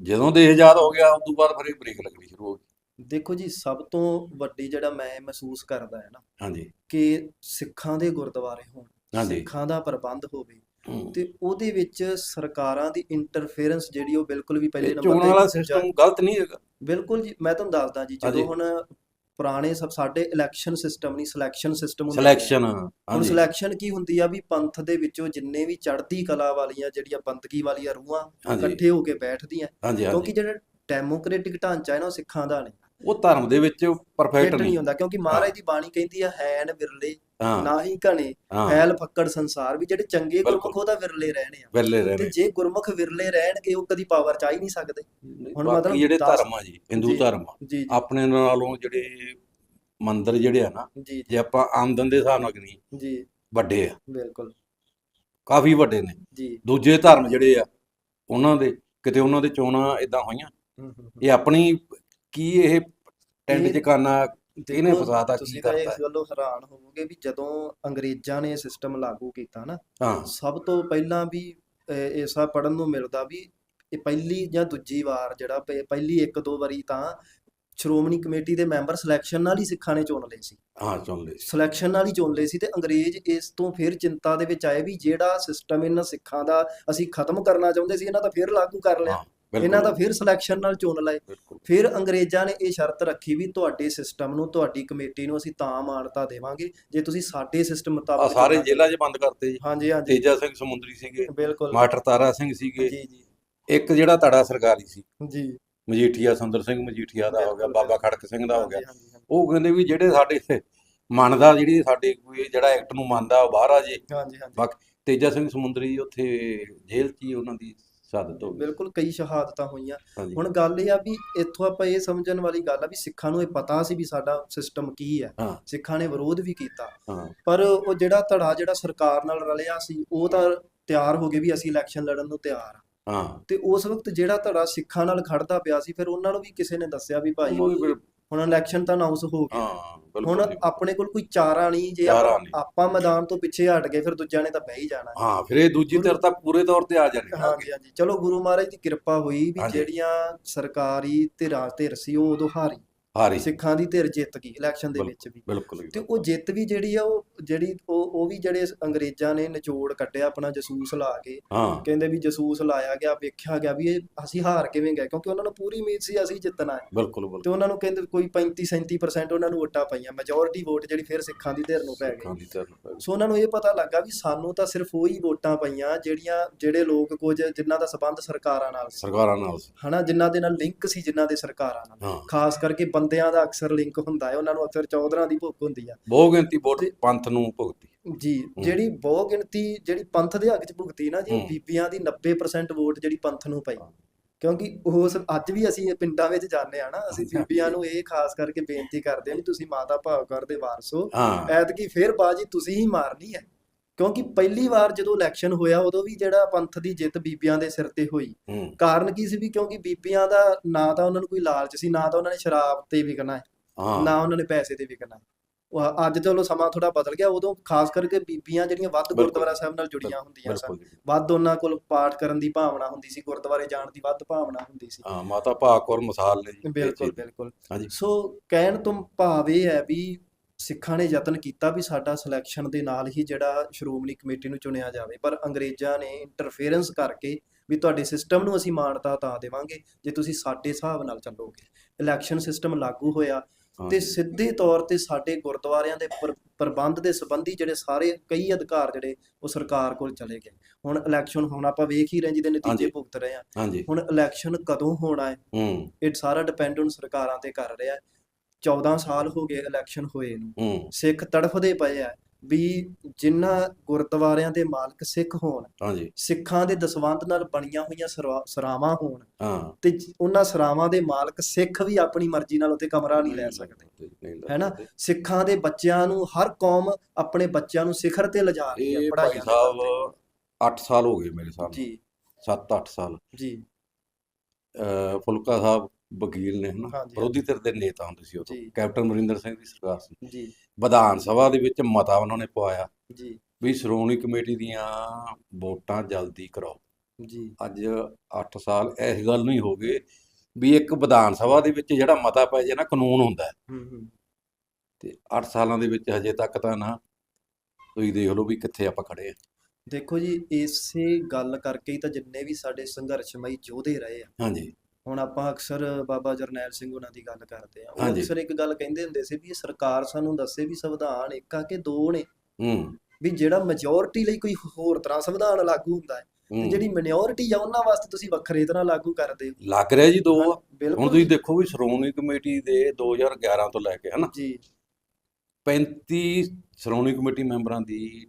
ਜਦੋਂ ਦੇਸ਼ ਆਜ਼ਾਦ ਹੋ ਗਿਆ ਉਸ ਤੋਂ ਬਾਅਦ ਫਿਰ ਇਹ ਬ੍ਰੇਕ ਲੱਗਣੀ ਸ਼ੁਰੂ ਹੋ ਗਈ। ਦੇਖੋ ਜੀ ਸਭ ਤੋਂ ਵੱਡੀ ਜਿਹੜਾ ਮੈਂ ਮਹਿਸੂਸ ਕਰਦਾ ਹੈ ਨਾ ਹਾਂਜੀ। ਕਿ ਸਿੱਖਾਂ ਦੇ ਗੁਰਦੁਆਰੇ ਹੋਣ। ਸਿੱਖਾਂ ਦਾ ਪ੍ਰਬੰਧ ਹੋਵੇ। ਤੇ ਉਹਦੇ ਵਿੱਚ ਸਰਕਾਰਾਂ ਦੀ ਇੰਟਰਫੇਰੈਂਸ ਜਿਹੜੀ ਉਹ ਬਿਲਕੁਲ ਵੀ ਪਹਿਲੇ ਨੰਬਰ ਚੋਣਾਂ ਵਾਲਾ ਸਿਸਟਮ ਗਲਤ ਨਹੀਂ ਹੈਗਾ। ਬਿਲਕੁਲ ਜੀ ਮੈਂ ਤੁਹਾਨੂੰ ਦੱਸਦਾ ਜੀ ਜਦੋਂ। ਹੁਣ ਪੁਰਾਣੇ ਸਭ ਸਾਡੇ ਇਲੈਕਸ਼ਨ ਸਿਸਟਮ ਨਹੀਂ ਸਿਲੈਕਸ਼ਨ ਸਿਸਟਮ ਸਿਲੈਕਸ਼ਨ ਹੁਣ ਸਿਲੈਕਸ਼ਨ ਕੀ ਹੁੰਦੀ ਆ ਵੀ ਪੰਥ ਦੇ ਵਿੱਚੋਂ ਜਿੰਨੇ ਵੀ ਚੜ੍ਹਦੀ ਕਲਾ ਵਾਲੀਆਂ ਜਿਹੜੀਆਂ ਬੰਦਗੀ ਵਾਲੀਆਂ ਰੂਹਾਂ ਇਕੱਠੇ ਹੋ ਕੇ ਬੈਠਦੀਆਂ। ਕਿਉਂਕਿ ਜਿਹੜਾ ਡੈਮੋਕ੍ਰੈਟਿਕ ਢਾਂਚਾ ਹੈ ਨਾ ਸਿੱਖਾਂ ਦਾ ਨਹੀਂ। ਉਹ ਧਰਮ ਦੇ ਵਿੱਚ ਪਰਫੈਕਟ ਨਹੀਂ। ਹੁੰਦਾ ਕਿਉਂਕਿ ਮਹਾਰਾਜ ਦੀ ਬਾਣੀ ਕਹਿੰਦੀ ਆ ਹੈਨ ਵਿਰਲੇ ਨਾ ਹੀ ਘਣੇ ਫੈਲ ਫੱਕੜ ਸੰਸਾਰ ਵੀ ਜਿਹੜੇ ਚੰਗੇ। ਗੁਰਮੁਖ ਉਹਦਾ ਵਿਰਲੇ ਰਹਿਣੇ ਆ। ਤੇ ਰਹਿਣੇ। ਜੇ ਗੁਰਮੁਖ ਵਿਰਲੇ ਰਹਿਣਗੇ ਉਹ ਕਦੀ ਪਾਵਰ ਚ ਆ ਹੀ ਨਹੀਂ ਸਕਦੇ। ਹੁਣ ਮਤਲਬ ਜਿਹੜੇ ਧਰਮ ਆ ਜੀ ਹਿੰਦੂ। ਧਰਮ ਆਪਣੇ ਨਾਲੋਂ ਜਿਹੜੇ ਮੰਦਿਰ ਜਿਹੜੇ ਆ ਨਾ ਜੀ ਆਪਾਂ ਆਮਦਨ ਦੇ ਹਿਸਾਬ ਨਾਲ ਗਣੀ ਜੀ। ਵੱਡੇ ਆ। ਬਿਲਕੁਲ। ਕਾਫੀ ਵੱਡੇ ਨੇ। ਜੀ। ਦੂਜੇ ਧਰਮ ਜਿਹੜੇ ਆ ਉਹਨਾਂ ਦੇ ਕਿਤੇ ਉਹਨਾਂ ਦੇ ਚੋਣਾਂ ਇਦਾਂ ਹੋਈਆਂ। ਇਹ ਆਪਣੀ ਕੀ ਇਹ ਟੈਂਟ ਚ ਕਾਨਾ ਕਿਹਨੇ ਦੇਖੋ, ਫਸਾਤਾ ਕੀ ਤੁਸੀਂ ਤਾਂ ਕਰਤਾ? ਇਸ ਗੱਲੋਂ ਹੈਰਾਨ ਹੋਵੋਗੇ ਵੀ ਜਦੋਂ ਅੰਗਰੇਜ਼ਾਂ ਨੇ ਇਹ ਸਿਸਟਮ ਲਾਗੂ ਕੀਤਾ ਨਾ ਹਾਂ। ਸਭ ਤੋਂ ਪਹਿਲਾਂ ਵੀ ਐਸਾ ਪੜਨ ਨੂੰ ਮਿਲਦਾ ਵੀ ਇਹ ਪਹਿਲੀ ਜਾਂ ਦੂਜੀ ਵਾਰ ਜਿਹੜਾ ਪ- ਪਹਿਲੀ ਇੱਕ ਦੋ ਵਾਰੀ ਤਾਂ ਸ਼੍ਰੋਮਣੀ ਕਮੇਟੀ ਦੇ ਮੈਂਬਰ ਸਿਲੈਕਸ਼ਨ ਨਾਲ ਹੀ ਸਿੱਖਾਂ ਨੇ ਚੁਣ ਲਏ ਸੀ। ਹਾਂ ਚੁਣ ਲਏ ਸੀ। ਸਿਲੈਕਸ਼ਨ ਨਾਲ ਹੀ ਚੁਣ ਲਏ ਸੀ ਤੇ ਅੰਗਰੇਜ਼ ਇਸ ਤੋਂ ਫਿਰ ਚਿੰਤਾ ਦੇ ਵਿੱਚ ਆਏ ਵੀ ਜਿਹੜਾ ਸਿਸਟਮ ਇਹਨਾਂ ਸਿੱਖਾਂ ਦਾ ਅਸੀਂ ਖਤਮ ਕਰਨਾ ਚਾਹੁੰਦੇ ਸੀ ਇਹਨਾਂ ਦਾ ਫਿਰ ਲਾਗੂ ਕਰ ਲਿਆ। ਹਾਂ। ਇਹਨਾਂ ਦਾ ਫਿਰ ਸਿਲੈਕਸ਼ਨ ਨਾਲ ਚੁਣ ਲਏ। ਫਿਰ ਅੰਗਰੇਜ਼ਾਂ ਨੇ ਇਹ ਸ਼ਰਤ ਰੱਖੀ ਵੀ ਤੁਹਾਡੇ ਸਿਸਟਮ ਨੂੰ ਤੁਹਾਡੀ ਕਮੇਟੀ ਨੂੰ ਅਸੀਂ ਤਾਂ ਮਾਨਤਾ ਦੇਵਾਂਗੇ ਜੇ ਤੁਸੀਂ ਸਾਡੇ ਸਿਸਟਮ ਮੁਤਾਬਕ ਸਾਰੇ। ਜੇਲ੍ਹਾਂ 'ਚ ਬੰਦ ਕਰਤੇ ਜੀ। ਹਾਂਜੀ ਹਾਂਜੀ। ਤੇਜਾ ਸਿੰਘ ਸਮੁੰਦਰੀ ਸੀਗੇ ਬਿਲਕੁਲ। ਮਾਸਟਰ ਤਾਰਾ ਸਿੰਘ ਸੀਗੇ। ਜੀ ਜੀ। ਇੱਕ ਜਿਹੜਾ ਤੜਾ ਸਰਕਾਰੀ ਸੀ ਜੀ। ਮਜੀਠੀਆ ਸੁੰਦਰ ਸਿੰਘ ਮਜੀਠੀਆ ਦਾ ਹੋ ਗਿਆ ਬਾਬਾ ਖੜਕ ਸਿੰਘ ਦਾ ਹੋ ਗਿਆ। ਉਹ ਕਹਿੰਦੇ ਵੀ ਜਿਹੜੇ ਸਾਡੇ ਮੰਨਦਾ ਜਿਹੜੀ ਸਾਡੇ ਕੋਈ ਜਿਹੜਾ ਐਕਟ ਨੂੰ ਮੰਨਦਾ ਉਹ ਬਾਹਰ ਆ ਜੇ। ਹਾਂਜੀ ਹਾਂਜੀ। ਤੇਜਾ ਸਿੰਘ ਸਮੁੰਦਰੀ ਉੱਥੇ ਜੇਲ੍ਹ 'ਚ ਹੀ ਉਹਨਾਂ ਦੀ ਸ਼ਹਾਦਤ ਹੋ ਗਈ। ਬਿਲਕੁਲ ਕਈ ਸ਼ਹਾਦਤਾਂ ਹੋਈਆਂ। ਹਾਂਜੀ। ਹੁਣ ਗੱਲ ਇਹ ਆ ਵੀ ਇੱਥੋਂ ਆਪਾਂ ਇਹ ਸਮਝਣ ਵਾਲੀ ਗੱਲ ਆ ਵੀ ਸਿੱਖਾਂ ਨੂੰ ਇਹ ਪਤਾ ਸੀ ਵੀ ਸਾਡਾ ਸਿਸਟਮ ਕੀ ਹੈ। ਹਾਂ। ਸਿੱਖਾਂ ਨੇ ਵਿਰੋਧ ਵੀ ਕੀਤਾ। ਹਾਂ। ਪਰ ਉਹ ਜਿਹੜਾ ਧੜਾ ਜਿਹੜਾ ਸਰਕਾਰ ਨਾਲ ਰਲਿਆ ਸੀ ਉਹ ਤਾਂ ਤਿਆਰ ਹੋ ਗਏ ਵੀ ਅਸੀਂ ਇਲੈਕਸ਼ਨ ਲੜਨ ਨੂੰ ਤਿਆਰ ਆ। ਹਾਂ। ਤੇ ਉਸ ਵਕਤ ਜਿਹੜਾ ਧੜਾ ਸਿੱਖਾਂ ਨਾਲ ਖੜਦਾ ਪਿਆ ਸੀ ਫਿਰ ਉਹਨਾਂ ਨੂੰ ਵੀ ਕਿਸੇ ਨੇ ਦੱਸਿਆ ਵੀ ਭਾਈ ਉਹ ਵੀ ਫਿਰ- ਹੁਣ ਇਲੈਕਸ਼ਨ ਤਾਂ ਅਨਾਉਂਸ ਹੋ ਗਿਆ ਹਾਂ ਹੁਣ। ਆਪਣੇ ਕੋਲ ਕੋਈ ਚਾਰਾ ਨਹੀਂ ਜੇ ਆਪਾਂ ਮੈਦਾਨ ਤੋਂ ਪਿੱਛੇ ਹਟ ਗਏ ਫਿਰ ਦੂਜਿਆਂ ਨੇ ਤਾਂ ਬਹਿ ਹੀ ਜਾਣਾ। ਹਾਂ ਫਿਰ ਇਹ ਦੂਜੀ ਧਿਰ ਤਾਂ ਪੂਰੇ ਤੌਰ ਤੇ ਆ ਜਾਣੀ ਹਾਂਜੀ ਹਾਂਜੀ। ਚਲੋ ਗੁਰੂ ਮਹਾਰਾਜ ਦੀ ਕਿਰਪਾ ਹੋਈ ਵੀ। ਜਿਹੜੀਆਂ ਸਰਕਾਰੀ ਧਿਰਾਂ ਧਿਰ ਸੀ ਉਹ ਉਦੋਂ ਹਾਰੀ। ਹਾਰੀ। ਸਿੱਖਾਂ ਦੀ ਧਿਰ ਜਿੱਤ ਗਈ ਇਲੈਕਸ਼ਨ ਦੇ ਵਿੱਚ ਵੀ। ਬਿਲਕੁਲ। ਤੇ ਉਹ ਜਿੱਤ ਵੀ ਜਿਹੜੀ ਆ ਉਹ ਜਿਹੜੀ ਉਹ ਉਹ ਵੀ ਜਿਹੜੇ ਅੰਗਰੇਜ਼ਾਂ ਨੇ ਨਿਚੋੜ ਕੱਢਿਆ ਆਪਣਾ ਜਸੂਸ ਲਾ ਕੇ। ਕਹਿੰਦੇ ਵੀ ਜਸੂਸ ਲਾਇਆ ਗਿਆ ਵੇਖਿਆ ਗਿਆ ਵੀ ਇਹ ਅਸੀਂ ਹਾਰ ਕਿਵੇਂ ਗਏ ਕਿਉਂਕਿ ਉਹਨਾਂ ਨੂੰ ਪੂਰੀ ਉਮੀਦ ਸੀ ਅਸੀਂ ਜਿੱਤਣਾ ਹੈ। ਬਿਲਕੁਲ ਬਿਲਕੁਲ। ਤੇ ਉਹਨਾਂ ਨੂੰ ਕਹਿੰਦੇ ਕੋਈ 35 37% ਉਹਨਾਂ ਨੂੰ ਵੋਟਾਂ ਪਈਆਂ ਮੈਜੋਰਿਟੀ ਵੋਟ ਜਿਹੜੀ ਫਿਰ ਸਿੱਖਾਂ ਦੀ ਧਿਰ ਨੂੰ ਪੈ ਗਈ। ਸਿੱਖਾਂ ਦੀ ਧਿਰ ਨੂੰ ਪੈ ਗਈ। ਸੋ ਉਹਨਾਂ ਨੂੰ ਇਹ ਪਤਾ ਲੱਗਾ ਵੀ ਸਾਨੂੰ ਤਾਂ ਸਿਰਫ ਉਹੀ ਵੋਟਾਂ ਪਈਆਂ ਜਿਹੜੀਆਂ ਜਿਹੜੇ ਲੋਕ ਕੁਝ ਜਿਨ੍ਹਾਂ ਦਾ ਸਬੰਧ ਸਰਕਾਰਾਂ ਨਾਲ ਸਰਕਾਰਾਂ ਨਾਲ ਹਨਾ ਜਿਨ੍ਹਾਂ ਦੇ ਨਾਲ ਲਿੰਕ ਸੀ ਜਿਨ੍ਹਾਂ ਦੇ ਸਰਕਾਰਾਂ ਨਾਲ। ਖਾਸ ਕਰਕੇ ਬੰਦਿਆਂ ਦਾ ਅਕਸਰ ਲਿੰਕ ਹੁੰਦਾ ਹੈ ਉਹਨਾਂ ਨੂੰ ਅਕਸਰ ਚੌਧਰਾਂ ਦੀ ਭੁੱਖ ਹੁੰਦੀ ਆ। ਬਹੁ ਗਿਣਤੀ ਵੋਟ ਪੰਥ ਨੂੰ ਭੁਗਤੀ। ਜੀ ਜਿਹੜੀ ਬਹੁ ਗਿਣਤੀ ਜਿਹੜੀ ਪੰਥ ਦੇ ਹੱਕ 'ਚ ਭੁਗਤੀ ਨਾ ਜੀ। ਬੀਬੀਆਂ ਦੀ 90% ਵੋਟ ਜਿਹੜੀ ਪੰਥ ਨੂੰ ਪਈ। ਕਿਉਂਕਿ ਉਸ ਅੱਜ ਵੀ ਅਸੀਂ ਪਿੰਡਾਂ ਵਿੱਚ ਜਾਂਦੇ ਆ ਨਾ ਅਸੀਂ ਬੀਬੀਆਂ ਨੂੰ ਇਹ ਖਾਸ ਕਰਕੇ ਬੇਨਤੀ ਕਰਦੇ ਆ ਵੀ ਤੁਸੀਂ ਮਾਤਾ ਭਾਵ ਕਰ ਦੇ ਵਾਰਸ। ਐਤਕੀ ਫੇਰ ਬਾਜੀ ਤੁਸੀਂ ਹੀ ਮਾਰਨੀ ਹੈ। ਕਿਉਂਕਿ ਪਹਿਲੀ ਵਾਰ ਜਦੋਂ ਇਲੈਕਸ਼ਨ ਹੋਇਆ ਉਦੋਂ ਵੀ ਜਿਹੜਾ ਪੰਥ ਦੀ ਜਿੱਤ ਬੀਬੀਆਂ ਦੇ ਸਿਰ ਤੇ ਹੋਈ ਕਾਰਨ ਕੀ ਸੀ ਵੀ ਕਿਉਂਕਿ ਬੀਬੀਆਂ ਦਾ ਨਾ ਤਾਂ ਉਹਨਾਂ ਨੂੰ ਕੋਈ ਲਾਲਚ ਸੀ ਨਾ ਤਾਂ ਉਹਨਾਂ ਨੇ ਸ਼ਰਾਬ ਤੇ ਵਿਕਣਾ ਹੈ ਨਾ ਉਹਨਾਂ ਨੇ ਪੈਸੇ ਤੇ ਵਿਕਣਾ ਉਹ ਅੱਜ ਚਲੋ ਸਮਾਂ ਥੋੜਾ ਬਦਲ ਗਿਆ ਉਦੋਂ ਖਾਸ ਕਰਕੇ ਬੀਬੀਆਂ ਜਿਹੜੀਆਂ ਵੱਧ। ਗੁਰਦੁਆਰਾ ਸਾਹਿਬ ਨਾਲ ਜੁੜੀਆਂ ਹੁੰਦੀਆਂ ਸਨ। ਵੱਧ ਉਹਨਾਂ ਕੋਲ ਪਾਠ ਕਰਨ ਦੀ ਭਾਵਨਾ ਹੁੰਦੀ ਸੀ ਗੁਰਦੁਆਰੇ ਜਾਣ ਦੀ ਵੱਧ ਭਾਵਨਾ ਹੁੰਦੀ ਸੀ ਹਾਂ ਮਾਤਾ ਭਾਗਕੌਰ ਮਿਸਾਲ ਨੇ ਜੀ ਬਿਲਕੁਲ। ਬਿਲਕੁਲ ਹਾਂਜੀ। ਸੋ ਕਹਿਣ ਤੋਂ ਭਾਵ ਇਹ ਹੈ ਵੀ ਸਿੱਖਾਂ ਨੇ ਯਤਨ ਕੀਤਾ ਵੀ ਸਾਡਾ ਸਿਲੈਕਸ਼ਨ ਦੇ ਨਾਲ ਹੀ ਜਿਹੜਾ ਸ਼੍ਰੋਮਣੀ ਕਮੇਟੀ ਨੂੰ ਚੁਣਿਆ ਜਾਵੇ। ਪਰ ਅੰਗਰੇਜ਼ਾਂ ਨੇ ਇੰਟਰਫੇਰੈਂਸ ਕਰਕੇ ਵੀ ਤੁਹਾਡੇ ਸਿਸਟਮ ਨੂੰ ਅਸੀਂ ਮਾਨਤਾ ਤਾਂ ਦੇਵਾਂਗੇ ਜੇ ਤੁਸੀਂ ਸਾਡੇ ਹਿਸਾਬ ਨਾਲ ਚੱਲੋਗੇ। ਇਲੈਕਸ਼ਨ ਸਿਸਟਮ ਲਾਗੂ ਹੋਇਆ ਤੇ। ਸਿੱਧੇ ਤੌਰ ਤੇ ਸਾਡੇ ਗੁਰਦੁਆਰਿਆਂ ਦੇ ਪ੍ਰ- ਪ੍ਰਬੰਧ ਦੇ ਸੰਬੰਧੀ ਜਿਹੜੇ ਸਾਰੇ ਕਈ ਅਧਿਕਾਰ ਜਿਹੜੇ ਉਹ ਸਰਕਾਰ ਕੋਲ ਚਲੇ ਗਏ। ਹੁਣ ਇਲੈਕਸ਼ਨ ਹੁਣ ਆਪਾਂ ਵੇਖ ਹੀ ਰਹੇ ਜਿਹਦੇ ਨਤੀਜੇ। ਭੁਗਤ ਰਹੇ ਆ ਹੁਣ ਇਲੈਕਸ਼ਨ ਕਦੋਂ ਹੋਣਾ ਹੈ? ਹੂੰ। ਇਹ ਸਾਰਾ ਡਿਪੈਂਡ ਹੁਣ ਸਰਕਾਰਾਂ ਤੇ ਕਰ ਰਿਹਾ ਹੈ। 14 ਸਾਲ ਹੋ ਗਏ ਇਲੈਕਸ਼ਨ ਹੋਏ ਨੂੰ ਸਿੱਖ ਤੜਫਦੇ ਪਏ ਆ ਵੀ ਜਿਨ੍ਹਾਂ ਗੁਰਦੁਆਰਿਆਂ ਦੇ ਮਾਲਕ ਸਿੱਖ ਹੋਣ ਹਾਂਜੀ। ਸਿੱਖਾਂ ਦੇ ਦਸਵੰਧ ਨਾਲ ਬਣੀਆਂ ਹੋਈਆਂ ਸਰਾ- ਸਰਾਵਾਂ ਹੋਣ ਹਾਂ। ਤੇ ਉਹਨਾਂ ਸਰਾਵਾਂ ਦੇ ਮਾਲਕ ਸਿੱਖ ਵੀ ਆਪਣੀ ਮਰਜ਼ੀ ਨਾਲ ਉੱਥੇ ਕਮਰਾ ਨਹੀਂ ਲੈ ਸਕਦੇ। ਹੈਨਾ? ਸਿੱਖਾਂ ਦੇ ਬੱਚਿਆਂ ਨੂੰ ਹਰ ਕੌਮ ਆਪਣੇ ਬੱਚਿਆਂ ਨੂੰ ਸਿਖਰ ਤੇ ਲਿਜਾ ਰਹੀ ਹੈ ਦੇ ਸਾਹਿਬ ਵਾਸਤੇ। 8 ਸਾਲ ਹੋ ਗਏ ਮੇਰੇ ਸਾਹਮਣੇ ਜੀ। 7-8 ਸਾਲ। ਜੀ। ਫੁਲਕਾ ਸਾਹਿਬ ਵਕੀਲ ਨੇ ਹਨਾ? ਹਾਂਜੀ, ਵਿਰੋਧੀ ਧਿਰ ਦੇ ਨੇਤਾ ਹੁੰਦੇ ਸੀ ਉਦੋਂ ਜੀ। ਕੈਪਟਨ ਅਮਰਿੰਦਰ ਸਿੰਘ ਦੀ ਸਰਕਾਰ ਸੀ। ਜੀ। ਵਿਧਾਨ ਸਭਾ ਦੇ ਵਿੱਚ ਮਤਾ ਉਹਨਾਂ ਨੇ ਪਵਾਇਆ ਜੀ। ਵੀ ਸ਼੍ਰੋਮਣੀ ਕਮੇਟੀ ਦੀਆਂ ਵੋਟਾਂ ਜਲਦੀ ਕਰਾਓ। ਜੀ। ਅੱਜ 8 ਸਾਲ ਇਸ ਗੱਲ ਨੂੰ ਹੀ ਹੋ ਗਏ ਵੀ ਇੱਕ ਵਿਧਾਨ ਸਭਾ ਦੇ ਵਿੱਚ ਜਿਹੜਾ ਮਤਾ ਪੈ ਜੇ ਨਾ ਕਾਨੂੰਨ ਹੁੰਦਾ ਹੈ। ਹੂੰ ਹੂੰ। ਤੇ 8 ਸਾਲਾਂ ਦੇ ਵਿੱਚ ਹਜੇ ਤੱਕ ਤਾਂ ਨਾ ਤੁਸੀਂ ਦੇਖ ਲਓ ਵੀ ਕਿੱਥੇ ਆਪਾਂ ਖੜੇ ਆ ਦੇਖੋ ਜੀ ਇਸੇ ਗੱਲ ਕਰਕੇ ਹੀ ਤਾਂ ਜਿੰਨੇ ਵੀ ਸਾਡੇ ਸੰਘਰਸ਼ਮਈ ਯੋਧੇ ਰਹੇ ਆ। ਹਾਂਜੀ। ਹੁਣ ਆਪਾਂ ਅਕਸਰ ਬਾਬਾ ਜਰਨੈਲ ਸਿੰਘ ਉਹਨਾਂ ਦੀ ਗੱਲ ਕਰਦੇ ਆ ਉਹ। ਅਕਸਰ ਇੱਕ ਗੱਲ ਕਹਿੰਦੇ ਹੁੰਦੇ ਸੀ ਵੀ ਇਹ ਸਰਕਾਰ ਸਾਨੂੰ ਦੱਸੇ ਵੀ ਸੰਵਿਧਾਨ ਇੱਕ ਆ ਕਿ ਦੋ ਨੇ। ਹੂੰ। ਵੀ ਜਿਹੜਾ ਮੈਜੋਰਿਟੀ ਲਈ ਕੋਈ ਹੋਰ ਤਰ੍ਹਾਂ ਸੰਵਿਧਾਨ ਲਾਗੂ ਹੁੰਦਾ ਹੈ ਤੇ। ਜਿਹੜੀ ਮਿਨੋਰਿਟੀ ਆ ਉਹਨਾਂ ਵਾਸਤੇ ਤੁਸੀਂ ਵੱਖਰੇ ਤਰ੍ਹਾਂ ਲਾਗੂ ਕਰਦੇ ਹੋ। ਲੱਗ ਰਿਹਾ ਜੀ ਦੋ। ਹੁਣ ਤੁਸੀਂ ਦੇਖੋ ਵੀ ਸ਼੍ਰੋਮਣੀ ਕਮੇਟੀ ਦੇ 2011 ਤੋਂ ਲੈ ਕੇ ਹਨਾ। ਜੀ। 35 ਸ਼੍ਰੋਮਣੀ ਕਮੇਟੀ ਮੈਂਬਰਾਂ ਦੀ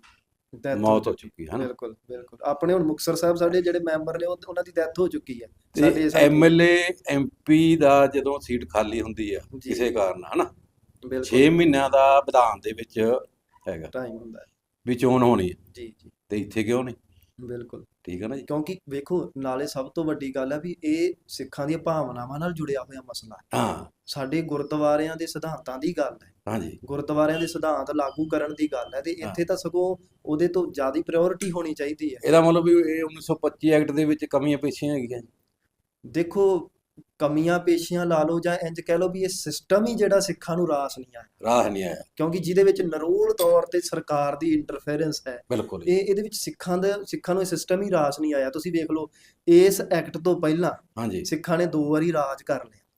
death ਮੌਤ ਹੋ ਚੁੱਕੀ ਹੈ ਹਨਾ ਬਿਲਕੁਲ ਬਿਲਕੁਲ। ਆਪਣੇ ਹੁਣ ਮੁਕਤਸਰ ਸਾਹਿਬ ਸਾਡੇ ਜਿਹੜੇ ਮੈਂਬਰ ਨੇ ਉਹ- ਉਹਨਾਂ ਦੀ ਡੈਥ ਹੋ ਚੁੱਕੀ ਹੈ। ਸਾਡੇ ਇਸ ਐਮਐਲਏ ਐਮਪੀ ਦਾ ਜਦੋਂ ਸੀਟ ਖਾਲੀ ਹੁੰਦੀ ਆ ਜੀ। ਕਿਸੇ ਕਾਰਨ ਹਨਾ? ਬਿਲਕੁਲ। 6 ਮਹੀਨਿਆਂ ਦਾ ਵਿਧਾਨ ਦੇ ਵਿੱਚ ਹੈਗਾ। ਟਾਈਮ ਹੁੰਦਾ ਹੈ। ਵੀ ਚੋਣ ਹੋਣੀ ਹੈ। ਜੀ ਜੀ। ਤੇ ਇੱਥੇ ਕਿਉਂ ਨਹੀਂ? ਬਿਲਕੁਲ। ਠੀਕ ਹੈ ਨਾ ਜੀ? ਕਿਉਂਕਿ ਵੇਖੋ ਨਾਲੇ ਸਭ ਤੋਂ ਵੱਡੀ ਗੱਲ ਹੈ ਵੀ ਇਹ ਸਿੱਖਾਂ ਦੀਆਂ ਭਾਵਨਾਵਾਂ ਨਾਲ ਜੁੜਿਆ ਹੋਇਆ ਮਸਲਾ ਹੈ। ਹਾਂ। ਸਾਡੇ ਗੁਰਦੁਆਰਿਆਂ ਦੇ ਸਿਧਾਂਤਾਂ ਦੀ ਗੱਲ ਹੈ। ਹਾਂਜੀ। ਗੁਰਦੁਆਰਿਆਂ ਦੇ ਸਿਧਾਂਤ ਲਾਗੂ ਕਰਨ ਦੀ ਗੱਲ ਹੈ ਤੇ। ਇੱਥੇ ਤਾਂ ਸਗੋਂ ਉਹਦੇ ਤੋਂ ਜ਼ਿਆਦਾ ਪ੍ਰਾਇੋਰਟੀ ਹੋਣੀ ਚਾਹੀਦੀ ਹੈ। ਇਹਦਾ ਮਤਲਬ ਵੀ ਇਹ 1925 ਐਕਟ ਦੇ ਵਿੱਚ ਕਮੀਆਂ ਪੇਸ਼ੀਆਂ ਹੈਗੀਆਂ ਦੇਖੋ ਕਮੀਆਂ ਪੇਸ਼ੀਆਂ ਲਾ ਲਓ ਜਾਂ ਇੰਜ ਕਹਿ ਲਓ ਵੀ ਇਹ ਸਿਸਟਮ ਹੀ ਜਿਹੜਾ ਸਿੱਖਾਂ ਨੂੰ ਰਾਸ ਨਹੀਂ ਆਇਆ। ਰਾਹ ਨਹੀਂ ਆਇਆ। ਕਿਉਂਕਿ ਜਿਹਦੇ ਵਿੱਚ ਨਰੂਲ ਤੌਰ ਤੇ ਸਰਕਾਰ ਦੀ ਇੰਟਰਫੇਰੈਂਸ ਹੈ। ਇਹ ਇਹਦੇ ਵਿੱਚ ਸਿੱਖਾਂ ਦਾ ਸਿੱਖਾਂ ਨੂੰ ਇਹ ਸਿਸਟਮ ਹੀ ਰਾਸ ਨਹੀਂ ਆਇਆ। ਤੁਸੀਂ ਵੇਖ ਲਓ ਇਸ ਐਕਟ ਤੋਂ ਪਹਿਲਾਂ ਹਾਂਜੀ। ਸਿੱਖਾਂ ਨੇ ਦੋ ਵਾਰੀ ਰਾਜ ਕਰ ਲਿਆ।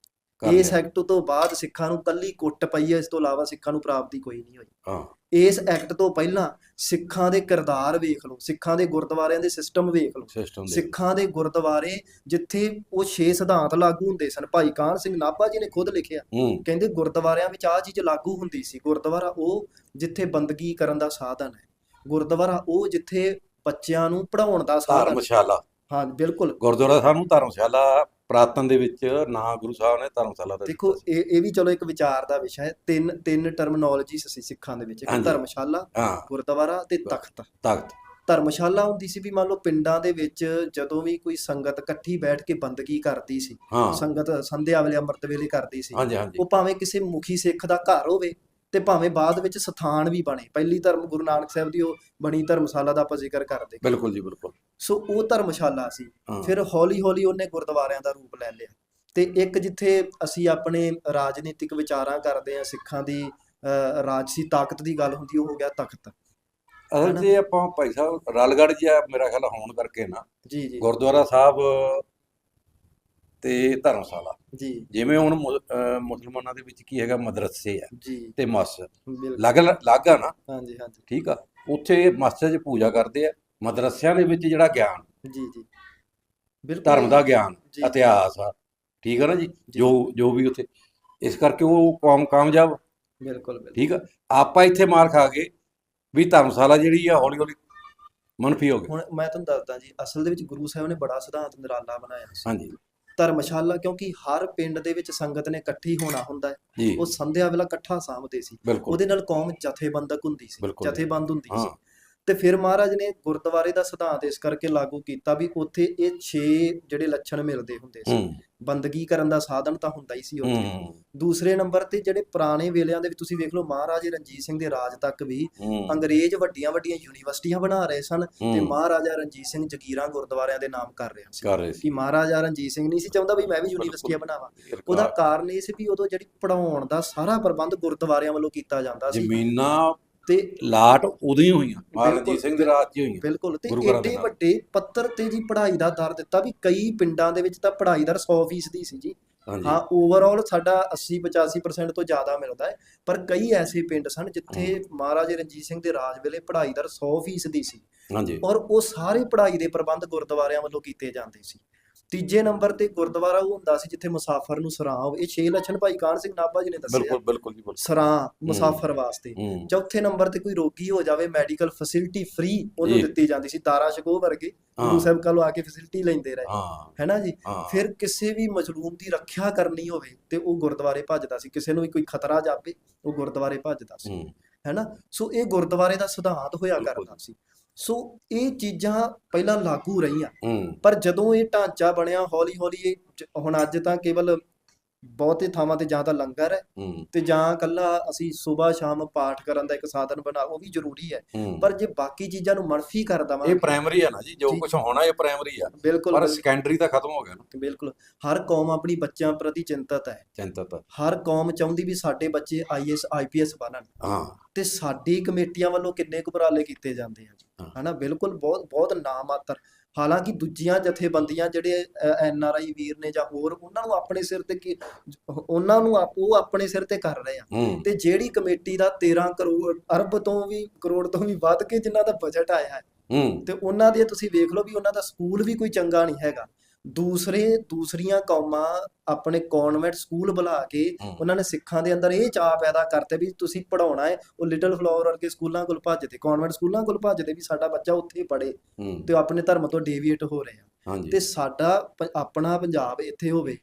ਇਸ। ਐਕਟ ਤੋਂ ਬਾਅਦ ਸਿੱਖਾਂ ਨੂੰ ਕੱਲੀ ਕੁੱਟ ਪਈ ਹੈ ਇਸ ਤੋਂ ਇਲਾਵਾ ਸਿੱਖਾਂ ਨੂੰ ਪ੍ਰਾਪਤੀ ਕੋਈ ਨਹੀਂ ਹੋਈ। ਹਾਂ। ਇਸ ਐਕਟ ਤੋਂ ਪਹਿਲਾਂ ਸਿੱਖਾਂ ਦੇ ਕਿਰਦਾਰ ਵੇਖ ਲਓ ਸਿੱਖਾਂ ਦੇ ਗੁਰਦੁਆਰਿਆਂ ਦੇ ਸਿਸਟਮ ਵੇਖ ਲਓ। ਸਿੱਖਾਂ ਦੇ ਗੁਰਦੁਆਰੇ ਜਿੱਥੇ ਉਹ ਛੇ ਸਿਧਾਂਤ ਲਾਗੂ ਹੁੰਦੇ ਸਨ ਭਾਈ ਕਾਹਨ ਸਿੰਘ ਨਾਭਾ ਜੀ ਨੇ ਖੁਦ ਲਿਖਿਆ। ਕਹਿੰਦੇ ਗੁਰਦੁਆਰਿਆਂ ਵਿੱਚ ਆਹ ਚੀਜ਼ ਲਾਗੂ ਹੁੰਦੀ ਸੀ ਗੁਰਦੁਆਰਾ ਉਹ ਜਿੱਥੇ ਬੰਦਗੀ ਕਰਨ ਦਾ ਸਾਧਨ ਹੈ। ਗੁਰਦੁਆਰਾ ਉਹ ਜਿੱਥੇ ਬੱਚਿਆਂ ਨੂੰ ਪੜਾਉਣ ਦਾ ਸਾਧਨ ਹੈ। ਧਰਮਸ਼ਾਲਾ ਹਾਂ ਬਿਲਕੁਲ। ਗੁਰਦੁਆਰਾ ਸਾਹਿਬ ਨੂੰ ਧਰਮਸ਼ਾਲਾ ਪ੍ਰਾਤਨ ਦੇ ਵਿੱਚ ਨਾਂ ਗੁਰੂ ਸਾਹਿਬ ਨੇ ਧਰਮਸ਼ਾਲਾ ਦਾ ਦੇਖੋ। ਇਹ ਇਹ ਵੀ ਚਲੋ ਇੱਕ ਵਿਚਾਰ ਦਾ ਵਿਸ਼ਾ ਹੈ। ਤਿੰਨ ਤਿੰਨ ਟਰਮਨੋਲੋਜੀਸ ਸੀ ਸਿੱਖਾਂ ਦੇ ਵਿੱਚ ਇੱਕ। ਧਰਮਸ਼ਾਲਾ ਗੁਰਦੁਆਰਾ ਤੇ ਤਖਤ। ਤਖਤ। ਧਰਮਸ਼ਾਲਾ ਹੁੰਦੀ ਸੀ ਵੀ ਮੰਨ ਲਓ ਪਿੰਡਾਂ ਦੇ ਵਿੱਚ ਜਦੋਂ ਵੀ ਕੋਈ ਸੰਗਤ ਇਕੱਠੀ ਬੈਠ ਕੇ ਬੰਦਗੀ ਕਰਦੀ ਸੀ ਸੰਗਤ ਸੰਧਿਆ ਵੇਲੇ ਅੰਮ੍ਰਿਤ ਵੇਲੇ ਕਰਦੀ ਸੀ ਉਹ ਭਾਵੇਂ ਕਿਸੇ ਮੁਖੀ ਸਿੱਖ ਦਾ ਘਰ ਹੋਵੇ ਤੇ ਭਾਵੇਂ ਬਾਅਦ ਵਿੱਚ ਸਥਾਨ ਵੀ ਬਣੇ। ਪਹਿਲੀ ਧਰਮ ਗੁਰੂ ਨਾਨਕ ਸਾਹਿਬ ਦੀ ਉਹ ਬਣੀ ਧਰਮਸ਼ਾਲਾ ਦਾ ਆਪਾਂ ਜ਼ਿਕਰ ਕਰਦੇ। ਬਿਲਕੁਲ ਜੀ ਬਿਲਕੁਲ। ਸੋ ਉਹ ਧਰਮਸ਼ਾਲਾ ਸੀ। ਫਿਰ ਹੌਲੀ ਹੌਲੀ ਉਹਨੇ ਗੁਰਦੁਆਰਿਆਂ ਦਾ ਰੂਪ ਲੈ ਲਿਆ। ਤੇ ਇੱਕ ਜਿੱਥੇ ਅਸੀਂ ਆਪਣੇ ਰਾਜਨੀਤਿਕ ਵਿਚਾਰਾਂ ਕਰਦੇ ਆ ਸਿੱਖਾਂ ਦੀ ਰਾਜਸੀ ਤਾਕਤ ਦੀ ਗੱਲ ਹੁੰਦੀ ਉਹ ਹੋ ਗਿਆ ਤਖਤ। ਅਸਲ? 'ਚ ਆਪਾਂ ਭਾਈ ਸਾਹਿਬ ਰਲਗੜ ਜਿਹਾ ਮੇਰਾ ਖਿਆਲ ਹੋਣ ਕਰਕੇ ਨਾ ਜੀ ਜੀ। ਗੁਰਦੁਆਰਾ ਸਾਹਿਬ ਤੇ ਧਰਮਸ਼ਾਲਾ। ਜੀ। ਜਿਵੇਂ ਹੁਣ ਮੁ- ਅਹ ਮੁਸਲਮਾਨਾਂ ਦੇ ਵਿੱਚ ਕੀ ਹੈਗਾ ਮਦਰਸੇ ਆ ਜੀ। ਤੇ ਮਸਜਿਦ ਬਿਲਕੁਲ। ਲੱਗ ਲੱਗ ਆ ਨਾ? ਹਾਂਜੀ ਹਾਂਜੀ। ਠੀਕ ਆ। ਉੱਥੇ ਮਸਜਿਦ 'ਚ ਪੂਜਾ ਕਰਦੇ ਆ। ਮਦਰਸਿਆਂ ਦੇ ਵਿੱਚ ਜਿਹੜਾ ਗਿਆਨ ਜੀ ਜੀ। ਬਿਲਕੁਲ। ਧਰਮ ਦਾ ਗਿਆਨ ਜੀ। ਇਤਿਹਾਸ ਆ। ਠੀਕ ਆ ਨਾ ਜੀ? ਜੋ। ਜੋ ਵੀ ਉੱਥੇ। ਇਸ ਕਰਕੇ ਉਹ ਕੌਮ ਕਾਮਯਾਬ ਬਿਲਕੁਲ ਬਿਲਕੁਲ। ਠੀਕ ਆ? ਆਪਾਂ ਇੱਥੇ ਮਾਰ ਖਾ ਗਏ ਵੀ ਧਰਮਸ਼ਾਲਾ ਜਿਹੜੀ ਆ ਹੌਲੀ ਹੌਲੀ ਮਨਫੀ ਹੋ ਗਈ। ਹੁਣ ਮੈਂ ਤੁਹਾਨੂੰ ਦੱਸਦਾ ਜੀ ਅਸਲ ਦੇ ਵਿੱਚ ਗੁਰੂ ਸਾਹਿਬ ਨੇ ਬੜਾ ਸਿਧਾਂਤ ਨਿਰਾਲਾ ਬਣਾਇਆ ਸੀ। ਹਾਂਜੀ। ਧਰਮਸ਼ਾਲਾ ਕਿਉਂਕਿ ਹਰ ਪਿੰਡ ਦੇ ਵਿੱਚ ਸੰਗਤ ਨੇ ਇਕੱਠੀ ਹੋਣਾ ਹੁੰਦਾ ਹੈ। ਉਹ ਸੰਧਿਆ ਵੇਲਾ ਇਕੱਠਾ ਸਾਂਭਦੇ ਸੀ। ਉਹਦੇ ਨਾਲ ਕੌਮ ਜਥੇਬੰਦਕ ਹੁੰਦੀ ਸੀ। ਜਥੇਬੰਦ ਹੁੰਦੀ ਸੀ। ਤੇ ਫਿਰ ਮਹਾਰਾਜ ਨੇ ਗੁਰਦੁਆਰੇ ਦਾ ਸਿਧਾਂਤ ਇਸ ਕਰਕੇ ਲਾਗੂ ਕੀਤਾ ਵੀ ਉੱਥੇ ਇਹ 6 ਜਿਹੜੇ ਲੱਛਣ ਮਿਲਦੇ ਹੁੰਦੇ ਸੀ। ਬੰਦਗੀ ਕਰਨ ਦਾ ਸਾਧਨ ਤਾਂ ਹੁੰਦਾ ਹੀ ਸੀ ਉੱਥੇ। ਦੂਸਰੇ ਨੰਬਰ ਤੇ ਜਿਹੜੇ ਪੁਰਾਣੇ ਵੇਲਿਆਂ ਦੇ ਵਿੱਚ ਤੁਸੀਂ ਵੇਖ ਲਓ ਮਹਾਰਾਜੇ ਰਣਜੀਤ ਸਿੰਘ ਦੇ ਰਾਜ ਤੱਕ ਵੀ ਅੰਗਰੇਜ਼ ਵੱਡੀਆਂ ਵੱਡੀਆਂ ਯੂਨੀਵਰਸਿਟੀਆਂ ਬਣਾ ਰਹੇ ਸਨ ਤੇ ਮਹਾਰਾਜਾ ਰਣਜੀਤ ਸਿੰਘ ਜਗੀਰਾਂ ਗੁਰਦੁਆਰਿਆਂ ਦੇ ਨਾਮ ਕਰ ਰਹੇ ਸੀ। ਕਿ ਮਹਾਰਾਜਾ ਰਣਜੀਤ ਸਿੰਘ ਨਹੀਂ ਸੀ ਚਾਹੁੰਦਾ ਵੀ ਮੈਂ ਵੀ ਯੂਨੀਵਰਸਿਟੀਆਂ ਬਣਾਵਾਂ। ਉਹਦਾ ਕਾਰਨ ਇਹ ਸੀ ਵੀ ਉਦੋਂ ਜਿਹੜੀ ਪੜਾਉਣ ਦਾ ਸਾਰਾ ਪ੍ਰਬੰਧ ਗੁਰਦੁਆਰਿਆਂ ਵੱਲੋਂ ਕੀਤਾ ਜਾਂਦਾ ਸੀ। ਜ਼ਮੀਨਾਂ ਤੇ ਲਾਟ ਉਦੋਂ ਹੀ ਹੋਈਆਂ ਮਹਾਰਾਜ ਸਿੰਘ ਦੇ ਰਾਜ 'ਚ ਹੀ ਹੋਈਆਂ ਬਿਲਕੁਲ ਤੇ ਗੁਰੂ ਘਰਾਂ ਦੇ ਏਡੇ ਨਾਲ। ਵੱਡੇ ਪੱਤਰ ਤੇ ਜੀ ਪੜ੍ਹਾਈ ਦਾ ਦਰ ਦਿੱਤਾ ਵੀ ਕਈ ਪਿੰਡਾਂ ਦੇ ਵਿੱਚ ਤਾਂ ਪੜ੍ਹਾਈ ਦਰ 100% ਦੀ ਸੀ ਜੀ। ਹਾਂਜੀ। ਹਾਂ ਓਵਰਆਲ ਸਾਡਾ 80 85% ਤੋਂ ਜ਼ਿਆਦਾ ਮਿਲਦਾ ਹੈ ਪਰ ਕਈ ਐਸੇ ਪਿੰਡ ਸਨ ਜਿੱਥੇ ਮਹਾਰਾਜੇ ਰਣਜੀਤ ਸਿੰਘ ਦੇ ਰਾਜ ਵੇਲੇ ਪੜ੍ਹਾਈ ਦਰ 100% ਦੀ ਸੀ। ਹਾਂਜੀ। ਔਰ ਉਹ ਸਾਰੇ ਪੜ੍ਹਾਈ ਦੇ ਪ੍ਰਬੰਧ ਗੁਰਦੁਆਰਿਆਂ ਵੱਲੋਂ ਕੀਤੇ ਜਾਂਦੇ ਸੀ। ਤੀਜੇ ਨੰਬਰ ਤੇ ਗੁਰਦੁਆਰਾ ਉਹ ਹੁੰਦਾ ਸੀ ਜਿੱਥੇ ਮੁਸਾਫਰ ਨੂੰ ਸਰਾਂ ਇਹ ਛੇ ਲੱਛਣ ਭਾਈ ਕਾਨ ਸਿੰਘ ਨਾਭਾ ਜੀ ਨੇ ਦੱਸਿਆ ਬਿਲਕੁਲ ਬਿਲਕੁਲ ਜੀ ਬਿਲਕੁਲ। ਸਰਾਂ ਮੁਸਾਫਰ ਵਾਸਤੇ। ਚੌਥੇ ਨੰਬਰ ਤੇ ਕੋਈ ਰੋਗੀ ਹੋ ਜਾਵੇ ਮੈਡੀਕਲ ਫੈਸਿਲਿਟੀ ਫ੍ਰੀ ਉਹਨੂੰ। ਦਿੱਤੀ ਜਾਂਦੀ ਸੀ ਤਾਰਾ ਸ਼ਕੋ ਵਰਗੇ। ਗੁਰੂ ਸਾਹਿਬ ਕੋਲੋਂ ਆ ਕੇ ਫੈਸਿਲਿਟੀ ਲੈਂਦੇ ਰਹੇ। ਹੈਨਾ ਜੀ? ਫਿਰ ਕਿਸੇ ਵੀ ਮਜਲੂਮ ਦੀ ਰੱਖਿਆ ਕਰਨੀ ਹੋਵੇ ਤੇ ਉਹ ਗੁਰਦੁਆਰੇ ਭੱਜਦਾ ਸੀ। ਕਿਸੇ ਨੂੰ ਵੀ ਕੋਈ ਖਤਰਾ ਜਾਪੇ ਉਹ ਗੁਰਦੁਆਰੇ ਭੱਜਦਾ ਸੀ। ਹੈਨਾ? ਸੋ ਇਹ ਗੁਰਦੁਆਰੇ ਦਾ ਸਿਧਾਂਤ ਹੋਇਆ। ਕਰਦਾ ਸੀ। ਸੋ ਇਹ ਚੀਜ਼ਾਂ ਪਹਿਲਾਂ ਲਾਗੂ ਰਹੀਆਂ। ਪਰ ਜਦੋਂ ਇਹ ਢਾਂਚਾ ਬਣਿਆ ਹੌਲੀ ਹੌਲੀ ਇਹ ਹੁਣ ਅੱਜ ਤਾਂ ਕੇਵਲ ਬਹੁਤੇ ਥਾਵਾਂ ਤੇ ਜਾਂ ਤਾਂ ਲੰਗਰ ਹੈ ਹੂੰ। ਤੇ ਜਾਂ ਕੱਲਾ ਅਸੀਂ ਸਵੇਰ ਸ਼ਾਮ ਪਾਠ ਕਰਨ ਦਾ ਇੱਕ ਸਾਧਨ ਬਣਾ ਉਹ ਵੀ ਜ਼ਰੂਰੀ ਹੈ। ਹੂੰ। ਪਰ ਜੇ ਬਾਕੀ ਚੀਜ਼ਾਂ ਨੂੰ ਮਨਫੀ ਕਰ ਇਹ ਦਵਾਂਗੇ ਪ੍ਰਾਇਮਰੀ ਆ ਨਾ ਜੀ ਜੋ ਜੀ। ਕੁਝ ਹੋਣਾ ਇਹ ਪ੍ਰਾਇਮਰੀ ਆ। ਬਿਲਕੁਲ ਪਰ ਸੈਕੰਡਰੀ ਤਾਂ ਖਤਮ ਹੋ ਗਿਆ ਨਾ। ਬਿਲਕੁਲ ਹਰ ਕੌਮ ਆਪਣੀ ਬੱਚਿਆਂ ਪ੍ਰਤੀ ਚਿੰਤਤ ਹੈ। ਚਿੰਤਤ। ਹਰ ਕੌਮ ਚਾਹੁੰਦੀ ਵੀ ਸਾਡੇ ਬੱਚੇ ਆਈਐਸ ਆਈਪੀਐਸ ਬਣਨ। ਹਾਂ। ਤੇ ਸਾਡੀ ਕਮੇਟੀਆਂ ਵੱਲੋਂ ਕਿੰਨੇ ਕੁ ਉਪਰਾਲੇ ਕੀਤੇ ਜਾਂਦੇ ਆ ਜੀ। ਹਾਂ। ਹਨਾ ਬਿਲਕੁਲ ਬਹੁਤ ਬਹੁਤ ਨਾਮਾਤਰ ਹਾਲਾਂਕਿ ਦੂਜੀਆਂ ਜਥੇਬੰਦੀਆਂ ਜਿਹੜੇ ਐਨ ਆਰ ਆਈ ਵੀਰ ਨੇ ਜਾਂ ਹੋਰ ਉਹਨਾਂ ਨੂੰ ਆਪਣੇ ਸਿਰ ਤੇ ਕੀ ਉਹਨਾਂ ਨੂੰ ਆਪ- ਉਹ ਆਪਣੇ ਸਿਰ ਤੇ ਕਰ ਰਹੇ ਆ। ਤੇ ਜਿਹੜੀ ਕਮੇਟੀ ਦਾ 13 ਕਰੋੜ ਅਰਬ ਤੋਂ ਵੀ ਕਰੋੜ ਤੋਂ ਵੀ ਵੱਧ ਕੇ ਜਿਨ੍ਹਾਂ ਦਾ ਬਜਟ ਆਇਆ ਹੈ ਹੂੰ। ਤੇ ਉਹਨਾਂ ਦੇ ਤੁਸੀਂ ਵੇਖ ਲਓ ਵੀ ਉਹਨਾਂ ਦਾ ਸਕੂਲ ਵੀ ਕੋਈ ਚੰਗਾ ਨਹੀਂ ਹੈਗਾ। ਦੂਸਰੇ ਦੂਸਰੀਆਂ ਕੌਮਾਂ ਆਪਣੇ ਕਨਵੈਂਟ ਸਕੂਲ ਬੁਲਾ ਕੇ। ਉਹਨਾਂ ਨੇ ਸਿੱਖਾਂ ਦੇ ਅੰਦਰ ਇਹ ਚਾਹ ਪੈਦਾ ਕਰਤੇ ਵੀ ਤੁਸੀਂ ਪੜਾਉਣਾ ਹੈ। ਉਹ ਲਿਟਲ ਫਲਾਵਰ ਵਰਗੇ ਸਕੂਲਾਂ ਕੋਲ ਭੱਜਦੇ ਕਨਵੈਂਟ ਸਕੂਲਾਂ ਕੋਲ ਭੱਜਦੇ ਵੀ ਸਾਡਾ ਬੱਚਾ ਉੱਥੇ ਪੜੇ ਤੇ ਆਪਣੇ ਧਰਮ ਤੋਂ ਡੇਵੀਏਟ ਹੋ ਰਹੇ। ਤੇ ਸਾਡਾ ਆਪਣਾ ਪੰਜਾਬ ਇੱਥੇ ਹੋਵੇ।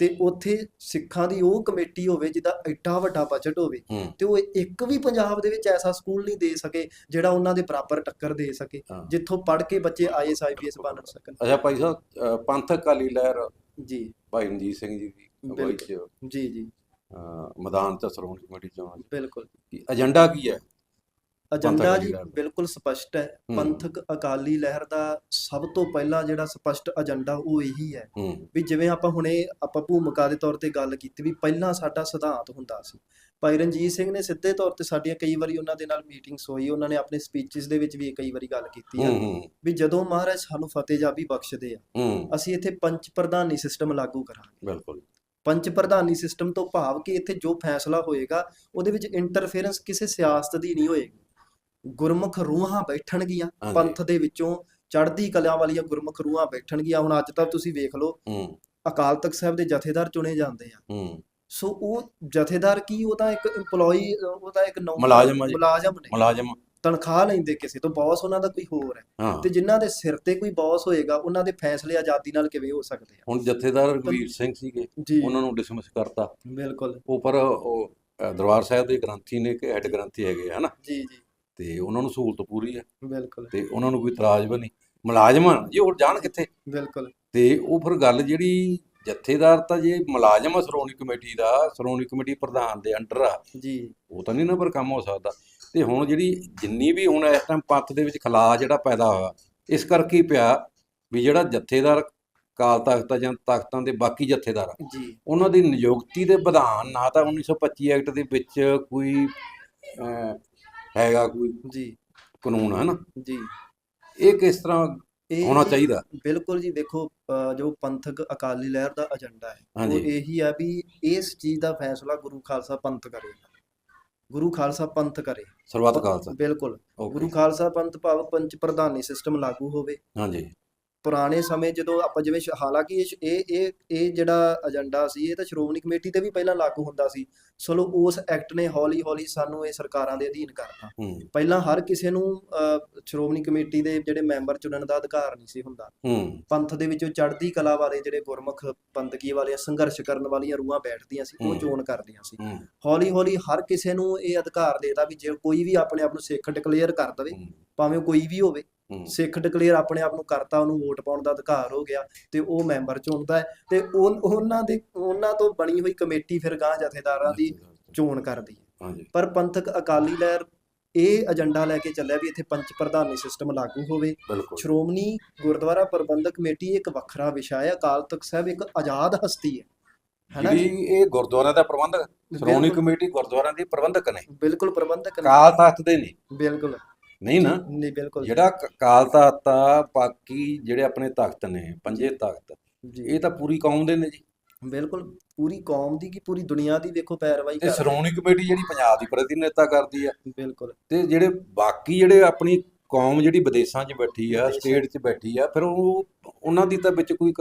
ਤੇ ਉੱਥੇ ਸਿੱਖਾਂ ਦੀ ਉਹ ਕਮੇਟੀ ਹੋਵੇ ਜਿਹਦਾ ਐਡਾ ਵੱਡਾ ਬਜਟ ਹੋਵੇ ਤੇ ਉਹ ਇੱਕ ਵੀ ਪੰਜਾਬ ਦੇ ਵਿੱਚ ਐਸਾ ਸਕੂਲ ਨਹੀਂ ਦੇ ਸਕੇ ਜਿਹੜਾ ਉਹਨਾਂ ਦੇ ਬਰਾਬਰ ਟੱਕਰ ਦੇ ਸਕੇ। ਜਿੱਥੋਂ ਪੜ੍ਹ ਕੇ ਬੱਚੇ ਆਈਐਸ ਆਈਪੀਐਸ ਬਣ ਸਕਣ। ਅੱਛਾ ਭਾਈ ਸਾਹਿਬ ਪੰਥਕ ਅਕਾਲੀ ਲਹਿਰ ਜੀ। ਭਾਈ ਰਣਜੀਤ ਸਿੰਘ ਜੀ ਦੀ ਅਗਵਾਈ ਚ ਜੀ ਜੀ। ਮੈਦਾਨ ਚ ਸ਼੍ਰੋਮਣੀ ਕਮੇਟੀ ਚੋਣਾਂ ਚ। ਬਿਲਕੁਲ। ਕੀ ਏਜੰਡਾ ਕੀ ਹੈ? ਏਜੰਡਾ ਜੀ। ਬਿਲਕੁਲ ਸਪਸ਼ਟ ਹੈ। ਪੰਥਕ ਅਕਾਲੀ ਲਹਿਰ ਦਾ ਸਭ ਤੋਂ ਪਹਿਲਾ ਜਿਹੜਾ ਸਪਸ਼ਟ ਏਜੰਡਾ ਉਹ ਇਹੀ ਹੈ ਵੀ ਜਿਵੇਂ ਆਪਾਂ ਹੁਣੇ ਆਪਾਂ ਭੂਮਿਕਾ ਦੇ ਤੌਰ ਤੇ ਗੱਲ ਕੀਤੀ ਵੀ ਪਹਿਲਾਂ ਸਾਡਾ ਸਿਧਾਂਤ ਹੁੰਦਾ ਸੀ। ਭਾਈ ਰਣਜੀਤ ਸਿੰਘ ਨੇ ਸਿੱਧੇ ਤੌਰ ਤੇ ਸਾਡੀਆਂ ਕਈ ਵਾਰੀ ਉਹਨਾਂ ਦੇ ਨਾਲ ਮੀਟਿੰਗਸ ਹੋਈ ਉਹਨਾਂ ਨੇ ਆਪਣੇ ਸਪੀਚਸ ਦੇ ਵਿੱਚ ਵੀ ਕਈ ਵਾਰੀ ਗੱਲ ਕੀਤੀ ਹੂੰ ਵੀ ਜਦੋਂ ਮਹਾਰਾਜ ਸਾਨੂੰ ਫਤਿਹ ਜਾਬੀ ਬਖਸ਼ਦੇ ਆ ਅਸੀਂ ਇੱਥੇ ਪੰਚ ਪ੍ਰਧਾਨੀ ਸਿਸਟਮ ਲਾਗੂ ਕਰਾਂਗੇ। ਬਿਲਕੁਲ। ਪੰਚ ਪ੍ਰਧਾਨੀ ਸਿਸਟਮ ਤੋਂ ਭਾਵ ਕਿ ਇੱਥੇ ਜੋ ਫੈਸਲਾ ਹੋਏਗਾ ਉਹਦੇ ਵਿੱਚ ਇੰਟਰਫੇਰੈਂਸ ਕਿਸੇ ਸਿਆਸਤ ਦੀ ਨਹੀਂ ਹੋਏਗੀ। ਗੁਰਮੁਖ ਰੂਹਾਂ ਬੈਠਣਗੀਆਂ। ਹਾਂਜੀ। ਪੰਥ ਦੇ ਵਿੱਚੋਂ ਚੜ੍ਹਦੀ ਕਲਾ ਵਾਲੀਆਂ ਗੁਰਮੁਖ ਰੂਹਾਂ ਬੈਠਣਗੀਆਂ। ਹੁਣ ਅੱਜ ਤੱਕ ਤੁਸੀਂ ਵੇਖ ਲਓ ਹੂੰ। ਅਕਾਲ ਤਖਤ ਸਾਹਿਬ ਦੇ ਜਥੇਦਾਰ ਚੁਣੇ ਜਾਂਦੇ ਆ। ਹੂੰ। ਸੋ ਉਹ ਜਥੇਦਾਰ ਕੀ ਉਹ ਤਾਂ ਇੱਕ EMPLOYE ਉਹ ਤਾਂ ਇੱਕ ਨੌਕਰ ਮੁਲਾਜ਼ਮ ਆ ਜੀ। ਮੁਲਾਜ਼ਮ ਨੇ। ਮੁਲਾਜ਼ਮ। ਤਨਖਾਹ ਲੈਂਦੇ ਕਿਸੇ ਤੋਂ ਬੌਸ ਉਹਨਾਂ ਦਾ ਕੋਈ ਹੋਰ ਹੈ। ਹਾਂ। ਤੇ ਜਿਨ੍ਹਾਂ ਦੇ ਸਿਰ ਤੇ ਕੋਈ ਬੌਸ ਹੋਏਗਾ ਉਹਨਾਂ ਦੇ ਫੈਸਲੇ ਆਜ਼ਾਦੀ ਨਾਲ ਕਿਵੇਂ ਹੋ ਸਕਦੇ ਆ? ਹੁਣ ਜਥੇਦਾਰ ਰਘਵੀਰ ਸਿੰਘ ਸੀਗੇ ਜੀ। ਉਹਨਾਂ ਨੂੰ ਡਿਸਮਿਸ ਕਰਤਾ। ਬਿਲਕੁਲ। ਉਹ ਪਰ ਉਹ ਅ, ਦਰਬਾਰ ਸਾਹਿਬ ਦੇ ਗ੍ਰੰਥੀ ਨੇ ਕਿ ਹੈੱਡ ਗ੍ਰੰਥੀ ਹੈਗੇ ਆ, ਹਨਾ? ਜੀ ਜੀ। ਤੇ ਉਹਨਾਂ ਨੂੰ ਸਹੂਲਤ ਪੂਰੀ ਹੈ ਬਿਲਕੁਲ। ਤੇ ਉਹਨਾਂ ਨੂੰ ਕੋਈ ਇਤਰਾਜ਼ ਵੀ ਨਹੀਂ। ਮੁਲਾਜ਼ਮ ਜੀ ਹੋਰ ਜਾਣ ਕਿੱਥੇ? ਬਿਲਕੁਲ। ਤੇ ਉਹ ਫਿਰ ਗੱਲ ਜਿਹੜੀ ਜਥੇਦਾਰ ਤਾਂ ਜੇ ਮੁਲਾਜ਼ਮ ਆ ਸ਼੍ਰੋਮਣੀ ਕਮੇਟੀ ਦਾ ਸ਼੍ਰੋਮਣੀ ਕਮੇਟੀ ਪ੍ਰਧਾਨ ਦੇ ਅੰਡਰ ਆ ਜੀ। ਉਹ ਤਾਂ ਨਹੀਂ ਨਾ ਪਰ ਕੰਮ ਹੋ ਸਕਦਾ। ਤੇ ਹੁਣ ਜਿਹੜੀ ਜਿੰਨੀ ਵੀ ਹੁਣ ਇਸ ਟਾਈਮ ਪੰਥ ਦੇ ਵਿੱਚ ਖਲਾਅ ਜਿਹੜਾ ਪੈਦਾ ਹੋਇਆ ਇਸ ਕਰਕੇ ਹੀ ਪਿਆ ਵੀ ਜਿਹੜਾ ਜਥੇਦਾਰ ਕਾਲ ਤਖਤ ਜਾਂ ਤਖਤਾਂ ਦੇ ਬਾਕੀ ਜਥੇਦਾਰ ਉਹਨਾਂ ਦੀ ਨਿਯੁਕਤੀ ਦੇ ਵਿਧਾਨ ਨਾ ਤਾਂ 1925 ਐਕਟ ਦੇ ਵਿੱਚ ਕੋਈ ਹੈਗਾ ਕੋਈ ਜੀ। ਕਾਨੂੰਨ ਹੈ ਨਾ ਜੀ। ਇਹ ਕਿਸ ਤਰ੍ਹਾਂ ਹੋਣਾ ਚਾਹੀਦਾ? ਬਿਲਕੁਲ ਜੀ ਦੇਖੋ ਜੋ ਪੰਥਕ ਅਕਾਲੀ ਲਹਿਰ ਦਾ ਏਜੰਡਾ ਹੈ ਉਹ ਇਹੀ ਹੈ ਵੀ ਇਸ ਚੀਜ਼ ਦਾ ਫੈਸਲਾ ਗੁਰੂ ਖਾਲਸਾ ਪੰਥ ਕਰੇਗਾ ਗੁਰੂ ਖਾਲਸਾ ਪੰਥ ਕਰੇ। ਸਰਬੱਤ ਖਾਲਸਾ। ਬਿਲਕੁਲ। ਗੁਰੂ ਖਾਲਸਾ ਪੰਥ ਭਾਵ ਪੰਚ ਪ੍ਰਧਾਨੀ ਸਿਸਟਮ ਲਾਗੂ ਹੋਵੇ। ਹਾਂਜੀ। ਪੁਰਾਣੇ ਸਮੇਂ ਜਦੋਂ ਆਪਾਂ ਜਿਵੇਂ ਸ਼- ਹਾਲਾਂਕਿ ਇਹ ਸ਼- ਇਹ ਇਹ ਜਿਹੜਾ ਏਜੰਡਾ ਸੀ ਇਹ ਤਾਂ ਸ਼੍ਰੋਮਣੀ ਕਮੇਟੀ ਤੇ ਵੀ ਪਹਿਲਾਂ ਲਾਗੂ ਹੁੰਦਾ ਸੀ। ਚਲੋ ਉਸ ਐਕਟ ਨੇ ਹੌਲੀ ਹੌਲੀ ਸਾਨੂੰ ਇਹ ਸਰਕਾਰਾਂ ਦੇ ਅਧੀਨ ਕਰਤਾ। ਪਹਿਲਾਂ ਹਰ ਕਿਸੇ ਨੂੰ ਸ਼੍ਰੋਮਣੀ ਕਮੇਟੀ ਦੇ ਜਿਹੜੇ ਮੈਂਬਰ ਚੁਣਨ ਦਾ ਅਧਿਕਾਰ ਨਹੀਂ ਸੀ ਹੁੰਦਾ। ਪੰਥ ਦੇ ਵਿੱਚੋਂ ਚੜ੍ਹਦੀ ਕਲਾ ਵਾਲੇ ਜਿਹੜੇ ਗੁਰਮੁਖ ਬੰਦਗੀ ਵਾਲੇ ਸੰਘਰਸ਼ ਕਰਨ ਵਾਲੀਆਂ ਰੂਹਾਂ ਬੈਠਦੀਆਂ ਸੀ ਉਹ। ਚੋਣ ਕਰਦੀਆਂ ਸੀ। ਹੌਲੀ ਹੌਲੀ ਹਰ ਕਿਸੇ ਨੂੰ ਇਹ ਅਧਿਕਾਰ ਦੇਤਾ ਵੀ ਜੇ ਕੋਈ ਵੀ ਆਪਣੇ ਆਪ ਨੂੰ ਸਿੱਖ ਡਿਕਲੇਅਰ ਕਰ ਦਵੇ ਭਾਵੇਂ ਕੋਈ ਵੀ ਹੋਵੇ। ਸਿੱਖ ਡਿਕਲੇਅਰ ਆਪਣੇ ਆਪ ਨੂੰ ਕਰਤਾ ਉਹਨੂੰ ਵੋਟ ਪਾਉਣ ਦਾ ਅਧਿਕਾਰ ਹੋ ਗਿਆ ਤੇ ਉਹ ਮੈਂਬਰ ਚੁਣਦਾ ਹੈ ਤੇ ਉਹ ਉਹਨਾਂ ਦੇ ਉਹਨਾਂ ਤੋਂ ਬਣੀ ਹੋਈ ਕਮੇਟੀ ਫਿਰ ਗਾਂ ਜਥੇਦਾਰਾਂ ਦੀ ਚੋਣ ਕਰਦੀ ਹੈ। ਪਰ ਪੰਥਕ ਅਕਾਲੀ ਲਹਿਰ ਇਹ ਏਜੰਡਾ ਲੈ ਕੇ ਚੱਲਿਆ ਵੀ ਇੱਥੇ ਪੰਚ ਪ੍ਰਧਾਨੀ ਸਿਸਟਮ ਲਾਗੂ ਹੋਵੇ। ਸ਼੍ਰੋਮਣੀ ਗੁਰਦੁਆਰਾ ਪ੍ਰਬੰਧਕ ਕਮੇਟੀ ਇੱਕ ਵੱਖਰਾ ਵਿਸ਼ਾ ਹੈ ਅਕਾਲ ਤਖਤ ਸਾਹਿਬ ਇੱਕ ਆਜ਼ਾਦ ਹਸਤੀ ਹੈ। ਹੈਨਾ ਜੀ? ਇਹ ਗੁਰਦੁਆਰਿਆਂ ਦਾ ਪ੍ਰਬੰਧਕ ਸ਼੍ਰੋਮਣੀ ਕਮੇਟੀ ਗੁਰਦੁਆਰਿਆਂ ਦੀ ਪ੍ਰਬੰਧਕ ਨੇ। ਬਿਲਕੁਲ ਪ੍ਰਬੰਧਕ ਨੇ। ਕਾਲ ਤਖਤ ਦੇ ਨੇ। ਬਿਲਕੁਲ। ਨਹੀਂ ਨਾ। ਨਹੀਂ ਬਿਲਕੁਲ ਜਿਹੜਾ ਕਾਲ ਤਖਤ ਆ ਬਾਕੀ ਜਿਹੜੇ ਆਪਣੇ ਤਖਤ ਨੇ ਪੰਜੇ ਤਖਤ ਜੀ। ਇਹ ਤਾਂ ਪੂਰੀ ਕੌਮ ਦੇ ਨੇ ਜੀ। ਬਿਲਕੁਲ ਪੂਰੀ ਕੌਮ ਦੀ ਕੀ ਪੂਰੀ ਦੁਨੀਆ ਦੀ ਵੇਖੋ ਪੈਰਵਾਈ ਤੇ ਕਰ ਸ਼੍ਰੋਮਣੀ ਕਮੇਟੀ ਜਿਹੜੀ ਪੰਜਾਬ ਦੀ ਪ੍ਰਤੀਨਿਧਤਾ ਕਰਦੀ ਆ। ਬਿਲਕੁਲ। ਤੇ ਜਿਹੜੇ ਬਾਕੀ ਜਿਹੜੇ ਆਪਣੀ ਕੌਮ ਜਿਹੜੀ ਵਿਦੇਸ਼ਾਂ 'ਚ ਬੈਠੀ ਆ ਸਟੇਟ 'ਚ ਬੈਠੀ ਆ ਫਿਰ ਉਹ ਉਹਨਾਂ ਦੀ ਤਾਂ ਵਿੱਚ ਕੋਈ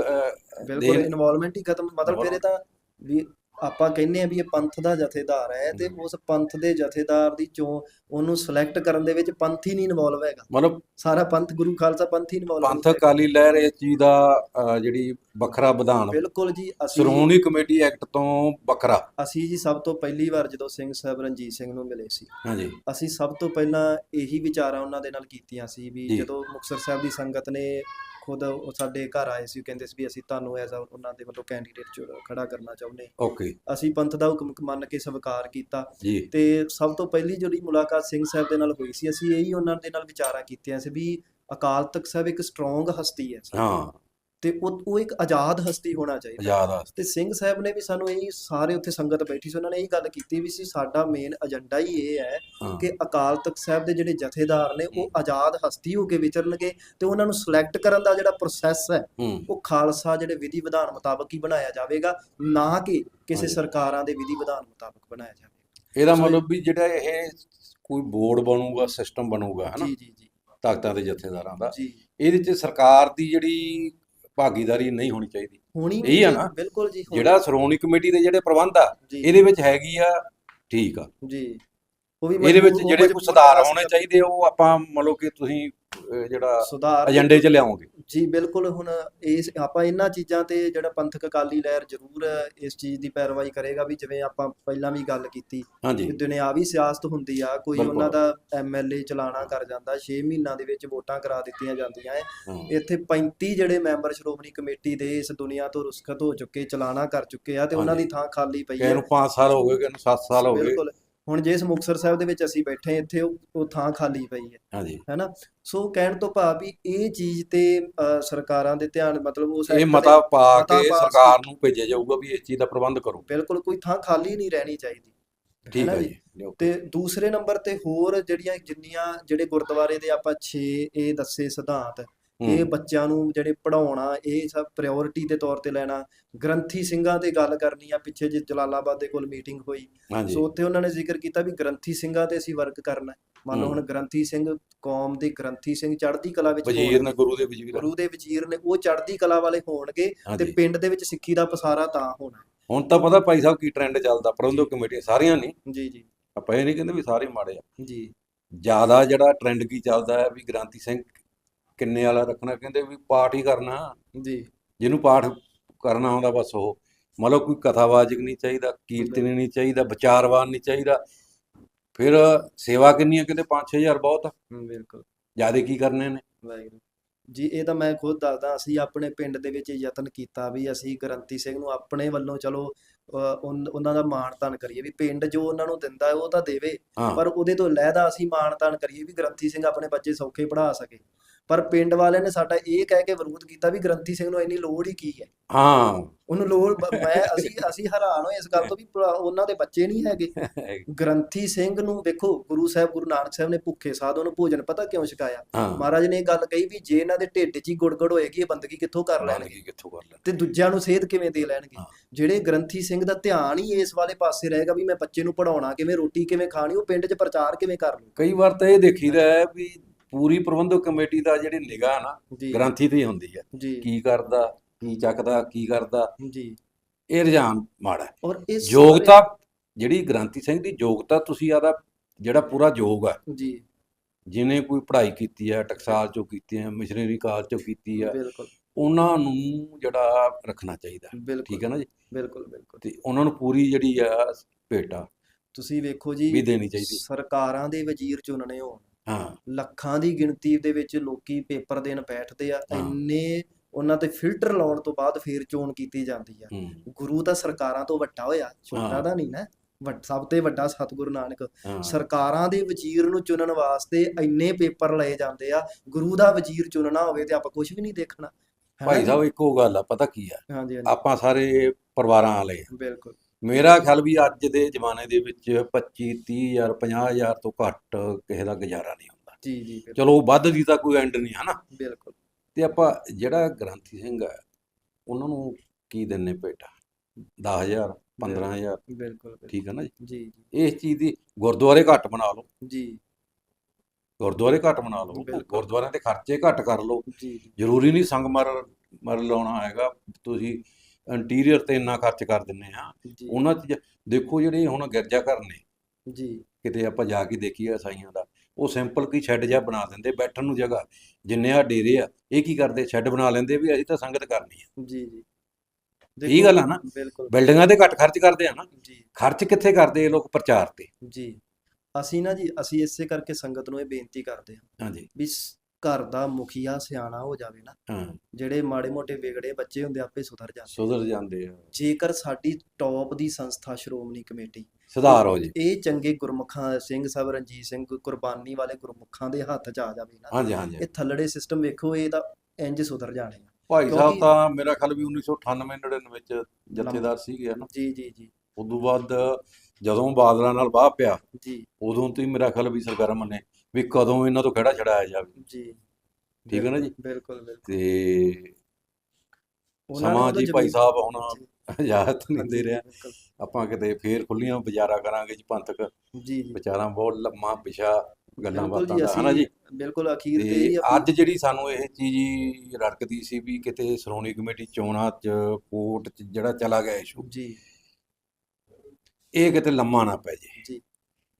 ਬਿਲਕੁਲ ਇਨਵੋਲਵਮੈਂਟ ਹੀ ਖਤਮ। ਮਤਲਬ ਫਿਰ ਇਹ ਤਾਂ ਵੀ ਆਪਾਂ ਕਹਿੰਨੇ ਆ ਵੀ ਇਹ ਪੰਥ ਦਾ ਜਥੇਦਾਰ ਹੈ ਤੇ ਉਸ ਪੰਥ ਦੇ ਜਥੇਦਾਰ ਦੀ ਚੋਣ ਉਹਨੂੰ ਸਿਲੈਕਟ ਕਰਨ ਦੇ ਵਿੱਚ ਪੰਥ ਹੀ ਨਹੀਂ ਇਨਵੋਲਵ ਹੈਗਾ। ਮਤਲਬ ਸਾਰਾ ਪੰਥ ਗੁਰੂ ਖਾਲਸਾ ਪੰਥ ਹੀ ਇਨਵੋਲਵ ਪੰਥ ਅਕਾਲੀ ਲਹਿਰ ਇਸ ਚੀਜ਼ ਦਾ ਜਿਹੜੀ ਵੱਖਰਾ ਵਿਧਾਨ। ਬਿਲਕੁਲ ਜੀ ਅਸੀਂ ਸ਼੍ਰੋਮਣੀ ਕਮੇਟੀ ਐਕਟ ਤੋਂ ਵੱਖਰਾ। ਅਸੀਂ ਜੀ ਸਭ ਤੋਂ ਪਹਿਲੀ ਵਾਰ ਜਦੋਂ ਸਿੰਘ ਸਾਹਿਬ ਰਣਜੀਤ ਸਿੰਘ ਨੂੰ ਮਿਲੇ ਸੀ ਹਾਂਜੀ। ਅਸੀਂ ਸਭ ਤੋਂ ਪਹਿਲਾਂ ਇਹੀ ਵਿਚਾਰਾਂ ਉਹਨਾਂ ਦੇ ਨਾਲ ਕੀਤੀਆਂ ਸੀ ਵੀ। ਜਦੋਂ ਮੁਕਤਸਰ ਸਾਹਿਬ ਦੀ ਸੰਗਤ ਨੇ ਖੁਦ ਉਹ ਸਾਡੇ ਘਰ ਆਏ ਸੀ ਕਹਿੰਦੇ ਸੀ ਵੀ ਅਸੀਂ ਤੁਹਾਨੂੰ ਐਜ਼ ਆ ਉਹਨਾਂ ਦੇ ਵੱਲੋਂ ਕੈਂਡੀਡੇਟ ਖੜਾ ਕਰਨਾ ਚਾਹੁੰਦੇ। ਓਕੇ। ਅਸੀਂ ਪੰਥ ਦਾ ਹੁਕਮ ਮੰਨ ਕੇ ਸਵੀਕਾਰ ਕੀਤਾ। ਤੇ ਸਭ ਤੋਂ ਪਹਿਲੀ ਜਿਹੜੀ ਮੁਲਾਕਾਤ ਸਿੰਘ ਸਾਹਿਬ ਦੇ ਨਾਲ ਹੋਈ ਸੀ ਅਸੀਂ ਇਹੀ ਉਹਨਾਂ ਦੇ ਨਾਲ ਵਿਚਾਰਾਂ ਕੀਤੀਆਂ ਸੀ ਵੀ ਅਕਾਲ ਤਖਤ ਸਾਹਿਬ ਇੱਕ ਸਟਰੋਂਗ ਹਸਤੀ ਹੈ। ਹਾਂ। ਤੇ ਉਹ ਉਹ ਇੱਕ ਆਜ਼ਾਦ ਹਸਤੀ ਹੋਣਾ ਚਾਹੀਦਾ। ਆਜ਼ਾਦ ਤੇ ਸਿੰਘ ਸਾਹਿਬ ਨੇ ਵੀ ਸਾਨੂੰ ਇਹ ਸਾਰੇ ਉੱਥੇ ਸੰਗਤ ਬੈਠੀ ਸੀ ਉਹਨਾਂ ਨੇ ਇਹ ਗੱਲ ਕੀਤੀ ਵੀ ਸੀ ਸਾਡਾ ਮੇਨ ਏਜੰਡਾ ਹੀ ਇਹ ਹੈ ਕਿ ਅਕਾਲ ਤਖਤ ਸਾਹਿਬ ਦੇ ਜਿਹੜੇ ਜਥੇਦਾਰ ਨੇ ਉਹ ਆਜ਼ਾਦ ਹਸਤੀ ਹੋ ਕੇ ਵਿਚਰਨਗੇ ਤੇ ਉਹਨਾਂ ਨੂੰ ਸਿਲੈਕਟ ਕਰਨ ਦਾ ਜਿਹੜਾ ਪ੍ਰੋਸੈਸ ਹੈ ਉਹ ਖਾਲਸਾ ਜਿਹੜੇ ਵਿਧੀ ਵਿਧਾਨ ਮੁਤਾਬਕ ਹੀ ਬਣਾਇਆ ਜਾਵੇਗਾ ਨਾ ਕਿ ਕਿਸੇ। ਸਰਕਾਰਾਂ ਦੇ ਵਿਧੀ ਵਿਧਾਨ ਮੁਤਾਬਕ ਬਣਾਇਆ ਜਾਵੇਗਾ ਇਹਦਾ ਮਤਲਬ ਵੀ ਜਿਹੜਾ ਇਹ ਕੋਈ ਬੋਰਡ ਬਣੂਗਾ ਸਿਸਟਮ ਬਣੂਗਾ ਹਨਾ? ਜੀ ਜੀ ਜੀ। ਤਾਕਤਾਂ ਦੇ ਜਥੇਦਾਰਾਂ ਦਾ। ਇਹਦੇ 'ਚ ਸਰਕਾਰ ਦੀ ਜਿਹੜੀ ਭਾਗੀਦਾਰੀ ਨਹੀਂ ਹੋਣੀ ਚਾਹੀਦੀ ਹੋਣੀ ਇਹੀ ਆ ਨਾ? ਬਿਲਕੁਲ ਜੀ ਹੋਣੀ। ਜਿਹੜਾ ਸ਼੍ਰੋਮਣੀ ਕਮੇਟੀ ਦੇ ਜਿਹੜੇ ਪ੍ਰਬੰਧ ਆ ਜੀ ਇਹਦੇ ਵਿੱਚ ਹੈਗੀ ਆ ਠੀਕ ਆ ਜੀ ਉਹ ਵੀ ਇਹਦੇ ਵਿੱਚ ਜਿਹੜੇ ਕੋਈ ਮਜਬੂਰ ਸੁਧਾਰ ਹੋਣੇ ਚਾਹੀਦੇ ਉਹ ਆਪਾਂ ਮਤਲਬ ਕਿ ਤੁਸੀਂ ਜਿਹੜਾ ਸੁਧਾਰ ਏਜੰਡੇ 'ਚ ਲਿਆਓਗੇ ਜੀ ਬਿਲਕੁਲ ਹੁਣ ਇਸ ਆਪਾਂ ਇਹਨਾਂ ਚੀਜ਼ਾਂ ਤੇ ਜਿਹੜਾ ਪੰਥਕ ਅਕਾਲੀ ਲਹਿਰ ਜ਼ਰੂਰ ਇਸ ਚੀਜ਼ ਦੀ ਪੈਰਵਾਈ ਕਰੇਗਾ ਵੀ ਜਿਵੇਂ ਆਪਾਂ ਪਹਿਲਾਂ ਵੀ ਗੱਲ ਕੀਤੀ ਕਿ ਦੁਨਿਆਵੀ ਸਿਆਸਤ ਹੁੰਦੀ ਆ ਕੋਈ। ਉਹਨਾਂ ਦਾ ਐਮਐਲਏ ਚਲਾਣਾ ਕਰ ਜਾਂਦਾ 6 ਮਹੀਨਿਆਂ ਦੇ ਵਿੱਚ ਵੋਟਾਂ ਕਰਾ ਦਿੱਤੀਆਂ ਜਾਂਦੀਆਂ ਐ। ਇੱਥੇ 35 ਜਿਹੜੇ ਮੈਂਬਰ ਸ਼੍ਰੋਮਣੀ ਕਮੇਟੀ ਦੇ ਇਸ ਦੁਨੀਆ ਤੋਂ ਰੁਸਖਤ ਹੋ ਚੁੱਕੇ ਚਲਾਣਾ ਕਰ ਚੁੱਕੇ ਆ ਤੇ ਉਹਨਾਂ ਦੀ। ਥਾਂ ਖਾਲੀ ਪਈ ਹੈ ਨੂੰ 5 ਸਾਲ ਹੋ ਗਏ ਕਿਸੇ ਨੂੰ 7 ਸਾਲ ਹੋ ਗਏ ਬਿਲਕੁਲ ਹੁਣ ਜੇ ਇਸ ਮੁਕਤਸਰ ਸਾਹਿਬ ਦੇ ਵਿੱਚ ਅਸੀਂ ਬੈਠੇ ਇੱਥੇ ਉਹ ਥਾਂ ਖਾਲੀ ਪਈ ਹੈ। ਹਾਂਜੀ। ਹੈਨਾ? ਸੋ ਕਹਿਣ ਤੋਂ ਭਾਵ ਵੀ ਇਹ ਚੀਜ਼ ਤੇ ਸਰਕਾਰਾਂ ਦੇ ਧਿਆਨ ਮਤਲਬ ਉਸ ਇਹ ਮਤਾ ਪਾ ਕੇ ਸਰਕਾਰ ਨੂੰ ਭੇਜਿਆ ਜਾਊਗਾ ਵੀ ਇਸ ਚੀਜ਼ ਦਾ ਪ੍ਰਬੰਧ ਕਰੋ। ਬਿਲਕੁਲ ਕੋਈ ਥਾਂ ਖਾਲੀ ਨਹੀਂ ਰਹਿਣੀ ਚਾਹੀਦੀ। ਠੀਕ ਹੈ ਜੀ। ਤੇ ਦੂਸਰੇ ਨੰਬਰ ਤੇ ਹੋਰ ਜਿਹੜੀਆਂ ਜਿੰਨੀਆਂ ਜਿਹੜੇ ਗੁਰਦੁਆਰੇ ਦੇ ਆਪਾਂ 6 ਇਹ ਦੱਸੇ ਸਿਧਾਂਤ ਇਹ ਬੱਚਿਆਂ ਨੂੰ ਜਿਹੜੇ ਪੜਾਉਣਾ ਇਹ ਸਭ ਪ੍ਰਾਇੋਰਟੀ ਦੇ ਤੌਰ ਤੇ ਲੈਣਾ। ਗ੍ਰੰਥੀ ਸਿੰਘਾਂ ਤੇ ਗੱਲ ਕਰਨੀ ਆ ਪਿੱਛੇ ਜੇ ਜਲਾਲਾਬਾਦ ਦੇ ਕੋਲ ਮੀਟਿੰਗ ਹੋਈ। ਸੋ ਉੱਥੇ ਉਹਨਾਂ ਨੇ ਜ਼ਿਕਰ ਕੀਤਾ ਵੀ ਗ੍ਰੰਥੀ ਸਿੰਘਾਂ ਤੇ ਅਸੀਂ ਵਰਕ ਕਰਨਾ। ਮੰਨ ਲਓ। ਹੁਣ ਗ੍ਰੰਥੀ ਸਿੰਘ ਕੌਮ ਦੇ ਗ੍ਰੰਥੀ ਸਿੰਘ ਚੜ੍ਹਦੀ ਕਲਾ ਵਿੱਚ ਵਜ਼ੀਰ। ਨੇ ਗੁਰੂ ਦੇ ਵਜ਼ੀਰ। ਗੁਰੂ ਦੇ ਵਜ਼ੀਰ ਨੇ ਉਹ ਚੜ੍ਹਦੀ ਕਲਾ ਵਾਲੇ ਹੋਣਗੇ ਤੇ ਪਿੰਡ ਦੇ ਵਿੱਚ ਸਿੱਖੀ ਦਾ ਪਸਾਰਾ ਤਾਂ ਹੋਣਾ। ਹੁਣ ਤਾਂ ਪਤਾ ਭਾਈ ਸਾਹਿਬ ਕੀ ਟ੍ਰੈਂਡ ਚੱਲਦਾ ਪ੍ਰਬੰਧਕ ਕਮੇਟੀ ਸਾਰੀਆਂ ਨਹੀਂ। ਜੀ ਜੀ। ਆਪਾਂ ਇਹ ਨਹੀਂ ਕਹਿੰਦੇ ਵੀ ਸਾਰੇ ਮਾੜੇ ਆ। ਜੀ। ਜ਼ਿਆਦਾ ਜਿਹੜਾ ਟ੍ਰੈਂਡ ਕੀ ਚੱਲਦਾ ਹੈ ਵੀ ਗ੍ਰਾਂਤੀ ਸਿੰਘ ਕਿੰਨੇ ਵਾਲਾ ਰੱਖਣਾ ਕਹਿੰਦੇ ਵੀ ਪਾਠ ਹੀ ਕਰਨਾ। ਜੀ। ਜਿਹਨੂੰ ਪਾਠ ਕਰਨਾ ਹੁੰਦਾ ਬਸ ਉਹ। ਮਤਲਬ ਕੋਈ ਕਥਾਵਾਚਕ ਨਹੀਂ ਚਾਹੀਦਾ ਕੀਰਤਨੀ ਨਹੀਂ ਚਾਹੀਦਾ ਵਿਚਾਰਵਾਨ ਨਹੀਂ ਚਾਹੀਦਾ। ਫਿਰ ਸੇਵਾ ਕਿੰਨੀ ਹੈ ਕਹਿੰਦੇ 5-6000 ਬਹੁਤ। ਆ ਬਿਲਕੁਲ। ਜਿਆਦੇ ਕੀ ਕਰਨੇ ਨੇ? ਵਾਹਿਗੁਰੂ। ਜੀ ਇਹ ਤਾਂ ਮੈਂ ਖੁਦ ਦੱਸਦਾ ਅਸੀਂ ਆਪਣੇ ਪਿੰਡ ਦੇ ਵਿੱਚ ਯਤਨ ਕੀਤਾ ਵੀ ਅਸੀਂ ਗ੍ਰੰਥੀ ਸਿੰਘ ਨੂੰ ਆਪਣੇ ਵੱਲੋਂ ਚਲੋ ਉਹਨਾਂ ਦਾ ਮਾਣ ਤਾਣ ਕਰੀਏ ਵੀ ਪਿੰਡ ਜੋ ਉਹਨਾਂ ਨੂੰ ਦਿੰਦਾ ਉਹ ਤਾਂ ਦੇਵੇ। ਪਰ ਉਹਦੇ ਤੋਂ ਲਹਿਦਾ ਅਸੀਂ ਮਾਣ ਤਾਣ ਕਰੀਏ ਵੀ ਗ੍ਰੰਥੀ ਸਿੰਘ ਆਪਣੇ ਬੱਚੇ ਸੌਖੇ ਪੜ੍ਹਾ ਸਕੇ। ਪਰ ਪਿੰਡ ਵਾਲਿਆਂ ਨੇ ਸਾਡਾ ਇਹ ਕਹਿ ਕੇ ਵਿਰੋਧ ਕੀਤਾ ਵੀ ਗ੍ਰੰਥੀ ਸਿੰਘ ਨੂੰ ਇੰਨੀ ਲੋੜ ਹੀ ਕੀ ਹੈ? ਹਾਂ। ਉਹਨੂੰ ਲੋੜ ਮੈਂ ਅਸੀਂ ਅਸੀਂ ਹੈਰਾਨ ਹੋਏ ਇਸ ਗੱਲ ਤੋਂ ਵੀ ਉਹਨਾਂ ਦੇ ਬੱਚੇ ਨਹੀਂ ਹੈਗੇ। ਗ੍ਰੰਥੀ ਸਿੰਘ ਨੂੰ ਵੇਖੋ ਗੁਰੂ ਸਾਹਿਬ ਗੁਰੂ ਨਾਨਕ ਸਾਹਿਬ ਨੇ ਭੁੱਖੇ ਸਾਧ ਨੂੰ ਭੋਜਨ ਪਤਾ ਕਿਉਂ ਛਕਾਇਆ? ਮਹਾਰਾਜ ਨੇ ਇਹ ਗੱਲ ਕਹੀ ਵੀ ਜੇ ਇਹਨਾਂ ਦੇ ਢਿੱਡ 'ਚ ਹੀ ਗੁੜਗੜ ਹੋਏਗੀ ਇਹ ਬੰਦਗੀ ਕਿੱਥੋਂ ਕਰ ਲੈਣਗੇ? ਲੈਣਗੇ ਕਿੱਥੋਂ ਕਰ ਲੈਣ ਤੇ ਦੂਜਿਆਂ ਨੂੰ ਸੇਧ ਕਿਵੇਂ ਦੇ ਲੈਣਗੇ। ਜਿਹੜੇ ਗ੍ਰੰਥੀ ਸਿੰਘ ਦਾ ਧਿਆਨ ਹੀ ਇਸ ਵਾਲੇ ਪਾਸੇ ਰਹੇਗਾ ਵੀ ਮੈਂ ਬੱਚੇ ਨੂੰ ਪੜਾਉਣਾ ਕਿਵੇਂ ਰੋਟੀ ਕਿਵੇਂ ਖਾਣੀ ਉਹ ਪਿੰਡ 'ਚ ਪ੍ਰਚਾਰ ਕਿਵੇਂ ਕਰ ਲੂ ਕਈ ਵਾਰ ਤਾਂ ਇਹ ਦੇਖੀਦਾ ਹੈ ਵੀ ਪੂਰੀ ਪ੍ਰਬੰਧਕ ਕਮੇਟੀ ਦਾ ਜਿਹੜੀ ਨਿਗਾਹ ਨਾ ਗ੍ਰੰਥੀ ਤੇ ਹੁੰਦੀ ਹੈ। ਕੀ ਕਰਦਾ ਕੀ ਚੱਕਦਾ ਕੀ ਕਰਦਾ। ਜੀ। ਇਹ ਰੁਝਾਨ ਮਾੜਾ। ਔਰ ਇਹ ਸਾਰੇ- ਯੋਗਤਾ ਜਿਹੜੀ ਗ੍ਰੰਥੀ ਸਿੰਘ ਦੀ ਯੋਗਤਾ ਤੁਸੀਂ ਆਦਾ ਜਿਹੜਾ ਪੂਰਾ ਯੋਗ ਹੈ। ਜੀ। ਜਿਹਨੇ ਕੋਈ ਪੜ੍ਹਾਈ ਕੀਤੀ ਹੈ ਟਕਸਾਲ ਚੋਂ ਕੀਤੀ ਹੈ ਮਿਸ਼ਨਰੀ ਕਾਲ ਚੋਂ ਕੀਤੀ ਹੈ ਬਿਲਕੁਲ। ਉਹਨਾਂ ਨੂੰ ਜਿਹੜਾ ਰੱਖਣਾ ਚਾਹੀਦਾ ਠੀਕ ਹੈ ਨਾ ਜੀ? ਬਿਲਕੁਲ ਬਿਲਕੁਲ। ਤੇ ਉਹਨਾਂ ਨੂੰ ਪੂਰੀ ਜਿਹੜੀ ਆ ਭੇਟਾ ਤੁਸੀਂ ਵੇਖੋ ਜੀ ਵੀ ਦੇਣੀ ਚਾਹੀਦੀ। ਸਰਕਾਰਾਂ ਦੇ ਵਜ਼ੀਰ ਚੁਣਨੇ ਹੋਣ। ਹਾਂ। ਲੱਖਾਂ ਦੀ ਗਿਣਤੀ ਦੇ ਵਿੱਚ ਲੋਕੀ ਪੇਪਰ ਦੇਣ ਬੈਠਦੇ ਆ। ਇੰਨੇ ਉਹਨਾਂ ਤੇ ਫਿਲਟਰ ਲਾਉਣ ਤੋਂ ਬਾਅਦ ਫੇਰ ਚੋਣ ਕੀਤੀ ਜਾਂਦੀ ਆ। ਗੁਰੂ ਤਾਂ ਸਰਕਾਰਾਂ ਤੋਂ ਵੱਡਾ ਹੋਇਆ ਛੋਟਾ। ਤਾਂ ਨਹੀਂ ਨਾ ਵੱਡ ਸਭ ਤੋਂ ਵੱਡਾ ਸਤਿਗੁਰੂ ਨਾਨਕ। ਸਰਕਾਰਾਂ ਦੇ ਵਜ਼ੀਰ ਨੂੰ ਚੁਣਨ ਵਾਸਤੇ ਇੰਨੇ ਪੇਪਰ ਲਏ ਜਾਂਦੇ ਆ ਗੁਰੂ ਦਾ ਵਜ਼ੀਰ ਚੁਣਨਾ ਹੋਵੇ ਤੇ ਆਪਾਂ ਕੁਝ ਵੀ ਨਹੀਂ ਦੇਖਣਾ। ਭਾਈ? ਸਾਹਿਬ ਇੱਕੋ ਗੱਲ ਆ ਪਤਾ ਕੀ ਆ? ਆਪਾਂ ਸਾਰੇ ਪਰਿਵਾਰਾਂ ਵਾਲੇ ਬਿਲਕੁਲ। ਮੇਰਾ ਖਿਆਲ ਵੀ ਅੱਜ ਦੇ ਜ਼ਮਾਨੇ ਦੇ ਵਿੱਚ 25 30000 50000 ਤੋਂ ਘੱਟ ਕਿਸੇ ਦਾ ਗੁਜ਼ਾਰਾ ਨਹੀਂ ਹੁੰਦਾ। ਜੀ ਜੀ ਚਲੋ ਵੱਧ ਦੀ ਤਾਂ ਕੋਈ ਐਂਡ ਨਹੀਂ ਹਨਾ? ਬਿਲਕੁਲ। ਤੇ ਆਪਾਂ ਜਿਹੜਾ ਗ੍ਰੰਥੀ ਸਿੰਘ ਹੈ ਉਹਨਾਂ ਨੂੰ ਕੀ ਦਿੰਨੇ ਭੇਟਾ? 10000 15000 ਬਿਲਕੁਲ ਬਿਲਕੁਲ। ਠੀਕ ਹੈ ਨਾ ਜੀ? ਜੀ ਜੀ। ਇਸ ਚੀਜ਼ ਦੀ ਗੁਰਦੁਆਰੇ ਘੱਟ ਬਣਾ ਲਓ। ਜੀ। ਗੁਰਦੁਆਰੇ ਘੱਟ ਬਣਾ ਲਓ। ਗੁਰਦੁਆਰਿਆਂ ਦੇ ਖਰਚੇ ਘੱਟ ਕਰ ਲਓ। ਜ਼ਰੂਰੀ ਨਹੀਂ ਸੰਗਮਰ ਮਰ ਲਾਉਣਾ ਹੈਗਾ। ਤੁਸੀਂ ਇੰਟੀਰੀਅਰ ਤੇ ਇੰਨਾ ਖਰਚ ਕਰ ਦਿੰਨੇ ਆ। ਉਹਨਾਂ 'ਚ ਦੇਖੋ ਜਿਹੜੇ ਹੁਣ ਗਿਰਜਾ ਘਰ ਨੇ। ਜੀ। ਕਿਤੇ ਆਪਾਂ ਜਾ ਕੇ ਦੇਖੀਏ ਈਸਾਈਆਂ ਦਾ ਉਹ ਸਿੰਪਲ ਕੀ ਸ਼ੈੱਡ ਜਿਹਾ ਬਣਾ ਦਿੰਦੇ ਬੈਠਣ ਨੂੰ ਜਗ੍ਹਾ। ਜਿੰਨੇ ਆ ਡੇਰੇ ਆ ਇਹ ਕੀ ਕਰਦੇ? ਸ਼ੈੱਡ ਬਣਾ ਲੈਂਦੇ ਵੀ ਅਸੀਂ ਤਾਂ ਸੰਗਤ ਕਰਨੀ ਆ। ਜੀ ਜੀ। ਇਹੀ ਗੱਲ ਆ ਨਾ ਬਿਲਕੁਲ। ਬਿਲਡਿੰਗਾਂ ਤੇ ਘੱਟ ਖਰਚ ਕਰਦੇ ਆ ਨਾ। ਜੀ। ਖਰਚ ਕਿੱਥੇ ਕਰਦੇ ਇਹ ਲੋਕ ਪ੍ਰਚਾਰ ਤੇ? ਜੀ। ਅਸੀਂ ਨਾ ਜੀ ਅਸੀਂ ਇਸੇ ਕਰਕੇ ਸੰਗਤ ਨੂੰ ਇਹ ਬੇਨਤੀ ਕਰਦੇ ਹਾਂ ਹਾਂਜੀ। ਵੀ ਘਰ ਦਾ ਮੁਖੀਆ ਸਿਆਣਾ ਹੋ ਜਾਵੇ ਨਾ ਹਾਂ। ਜਿਹੜੇ ਮਾੜੇ ਮੋਟੇ ਵਿਗੜੇ ਬੱਚੇ ਹੁੰਦੇ ਆਪੇ ਸੁਧਰ ਜਾਂਦੇ ਸੁਧਰ ਜਾਂਦੇ ਆ। ਜੇਕਰ ਸਾਡੀ ਟੌਪ ਦੀ ਸੰਸਥਾ ਸ਼੍ਰੋਮਣੀ ਕਮੇਟੀ ਸੁਧਾਰ ਹੋ ਜੇ। ਇਹ ਚੰਗੇ ਗੁਰਮੁਖਾਂ ਸਿੰਘ ਸਾਹਿਬ ਰਣਜੀਤ ਸਿੰਘ ਕੁਰਬਾਨੀ ਵਾਲੇ ਗੁਰਮੁਖਾਂ ਦੇ ਹੱਥ 'ਚ ਆ ਜਾਵੇ ਨਾ ਹਾਂਜੀ ਹਾਂਜੀ। ਇਹ ਥੱਲੜੇ ਸਿਸਟਮ ਵੇਖੋ ਇਹ ਤਾਂ ਇੰਜ ਸੁਧਰ ਜਾਣੇ ਭਾਈ ਸਾਹਿਬ ਤਾਂ ਮੇਰਾ ਖਿਆਲ ਵੀ 1998 99 ਵਿੱਚ ਜਥੇਦਾਰ ਸੀਗੇ ਨਾ? ਜੀ ਜੀ ਜੀ। ਉਦੋਂ ਬਾਅਦ ਜਦੋਂ ਬਾਦਲਾਂ ਨਾਲ ਵਾਹ ਪਿਆ ਜੀ। ਉਦੋਂ ਤੋਂ ਹੀ ਮੇਰਾ ਖਿਆਲ ਵੀ ਸਰਗਰਮ ਨੇ ਵੀ ਕਦੋਂ ਇਹਨਾਂ ਤੋਂ ਖੜਾ ਛੜਾਇਆ ਜਾਵੇ। ਜੀ। ਠੀਕ ਹੈ ਨਾ ਜੀ? ਬਿਲਕੁਲ ਬਿਲਕੁਲ ਤੇ ਸਮਾਂ ਜੀ ਭਾਈ ਸਾਹਿਬ ਹੁਣ ਇਜਾਜ਼ਤ ਨਹੀਂ ਦੇ ਰਿਹਾ। ਆਪਾਂ ਕਿਤੇ ਫੇਰ ਖੁੱਲੀਆਂ ਵਿਚਾਰਾ ਕਰਾਂਗੇ ਜੀ ਪੰਥਕ। ਜੀ ਵਿਚਾਰਾਂ ਬਹੁਤ ਲੰਮਾ ਵਿਸ਼ਾ ਗੱਲਾਂ ਬਾਤਾਂ ਦਾ ਹਨਾ ਜੀ? ਬਿਲਕੁਲ ਅਖੀਰ ਤੇ ਹੀ ਅੱਜ ਜਿਹੜੀ ਸਾਨੂੰ ਇਹ ਚੀਜ਼ ਰੜਕਦੀ ਸੀ ਵੀ ਕਿਤੇ ਸ਼੍ਰੋਮਣੀ ਕਮੇਟੀ ਚੋਣਾਂ 'ਚ ਕੋਰਟ 'ਚ ਜਿਹੜਾ ਚਲਾ ਗਿਆ ਇਸ਼ੂ ਜੀ। ਇਹ ਕਿਤੇ ਲੰਮਾ ਨਾ ਪੈ ਜੇ ਜੀ।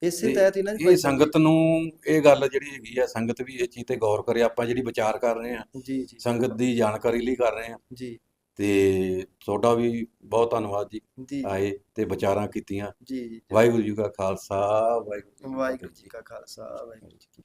ਇਸੇ ਤਹਿਤ ਹੀ ਨਾ ਜੀ ਇਹ ਸੰਗਤ ਨੂੰ ਇਹ ਗੱਲ ਜਿਹੜੀ ਹੈਗੀ ਆ ਸੰਗਤ ਵੀ ਇਹ ਚੀਜ਼ ਤੇ ਗੌਰ ਕਰੇ ਆਪਾਂ ਜਿਹੜੀ ਵਿਚਾਰ ਕਰ ਰਹੇ ਆ ਜੀ ਜੀ। ਸੰਗਤ ਦੀ ਜਾਣਕਾਰੀ ਲਈ ਕਰ ਰਹੇ ਆ। ਜੀ। ਤੇ ਤੁਹਾਡਾ ਵੀ ਬਹੁਤ ਧੰਨਵਾਦ ਜੀ ਆਏ ਤੇ ਵਿਚਾਰਾਂ ਕੀਤੀਆਂ। ਜੀ ਜੀ। ਵਾਹਿਗੁਰੂ ਜੀ ਕਾ ਖਾਲਸਾ ਵਾਹਿਗੁਰੂ ਜੀ ਕੀ ਖਾਲਸਾ ਵਾਹਿਗੁਰੂ ਜੀ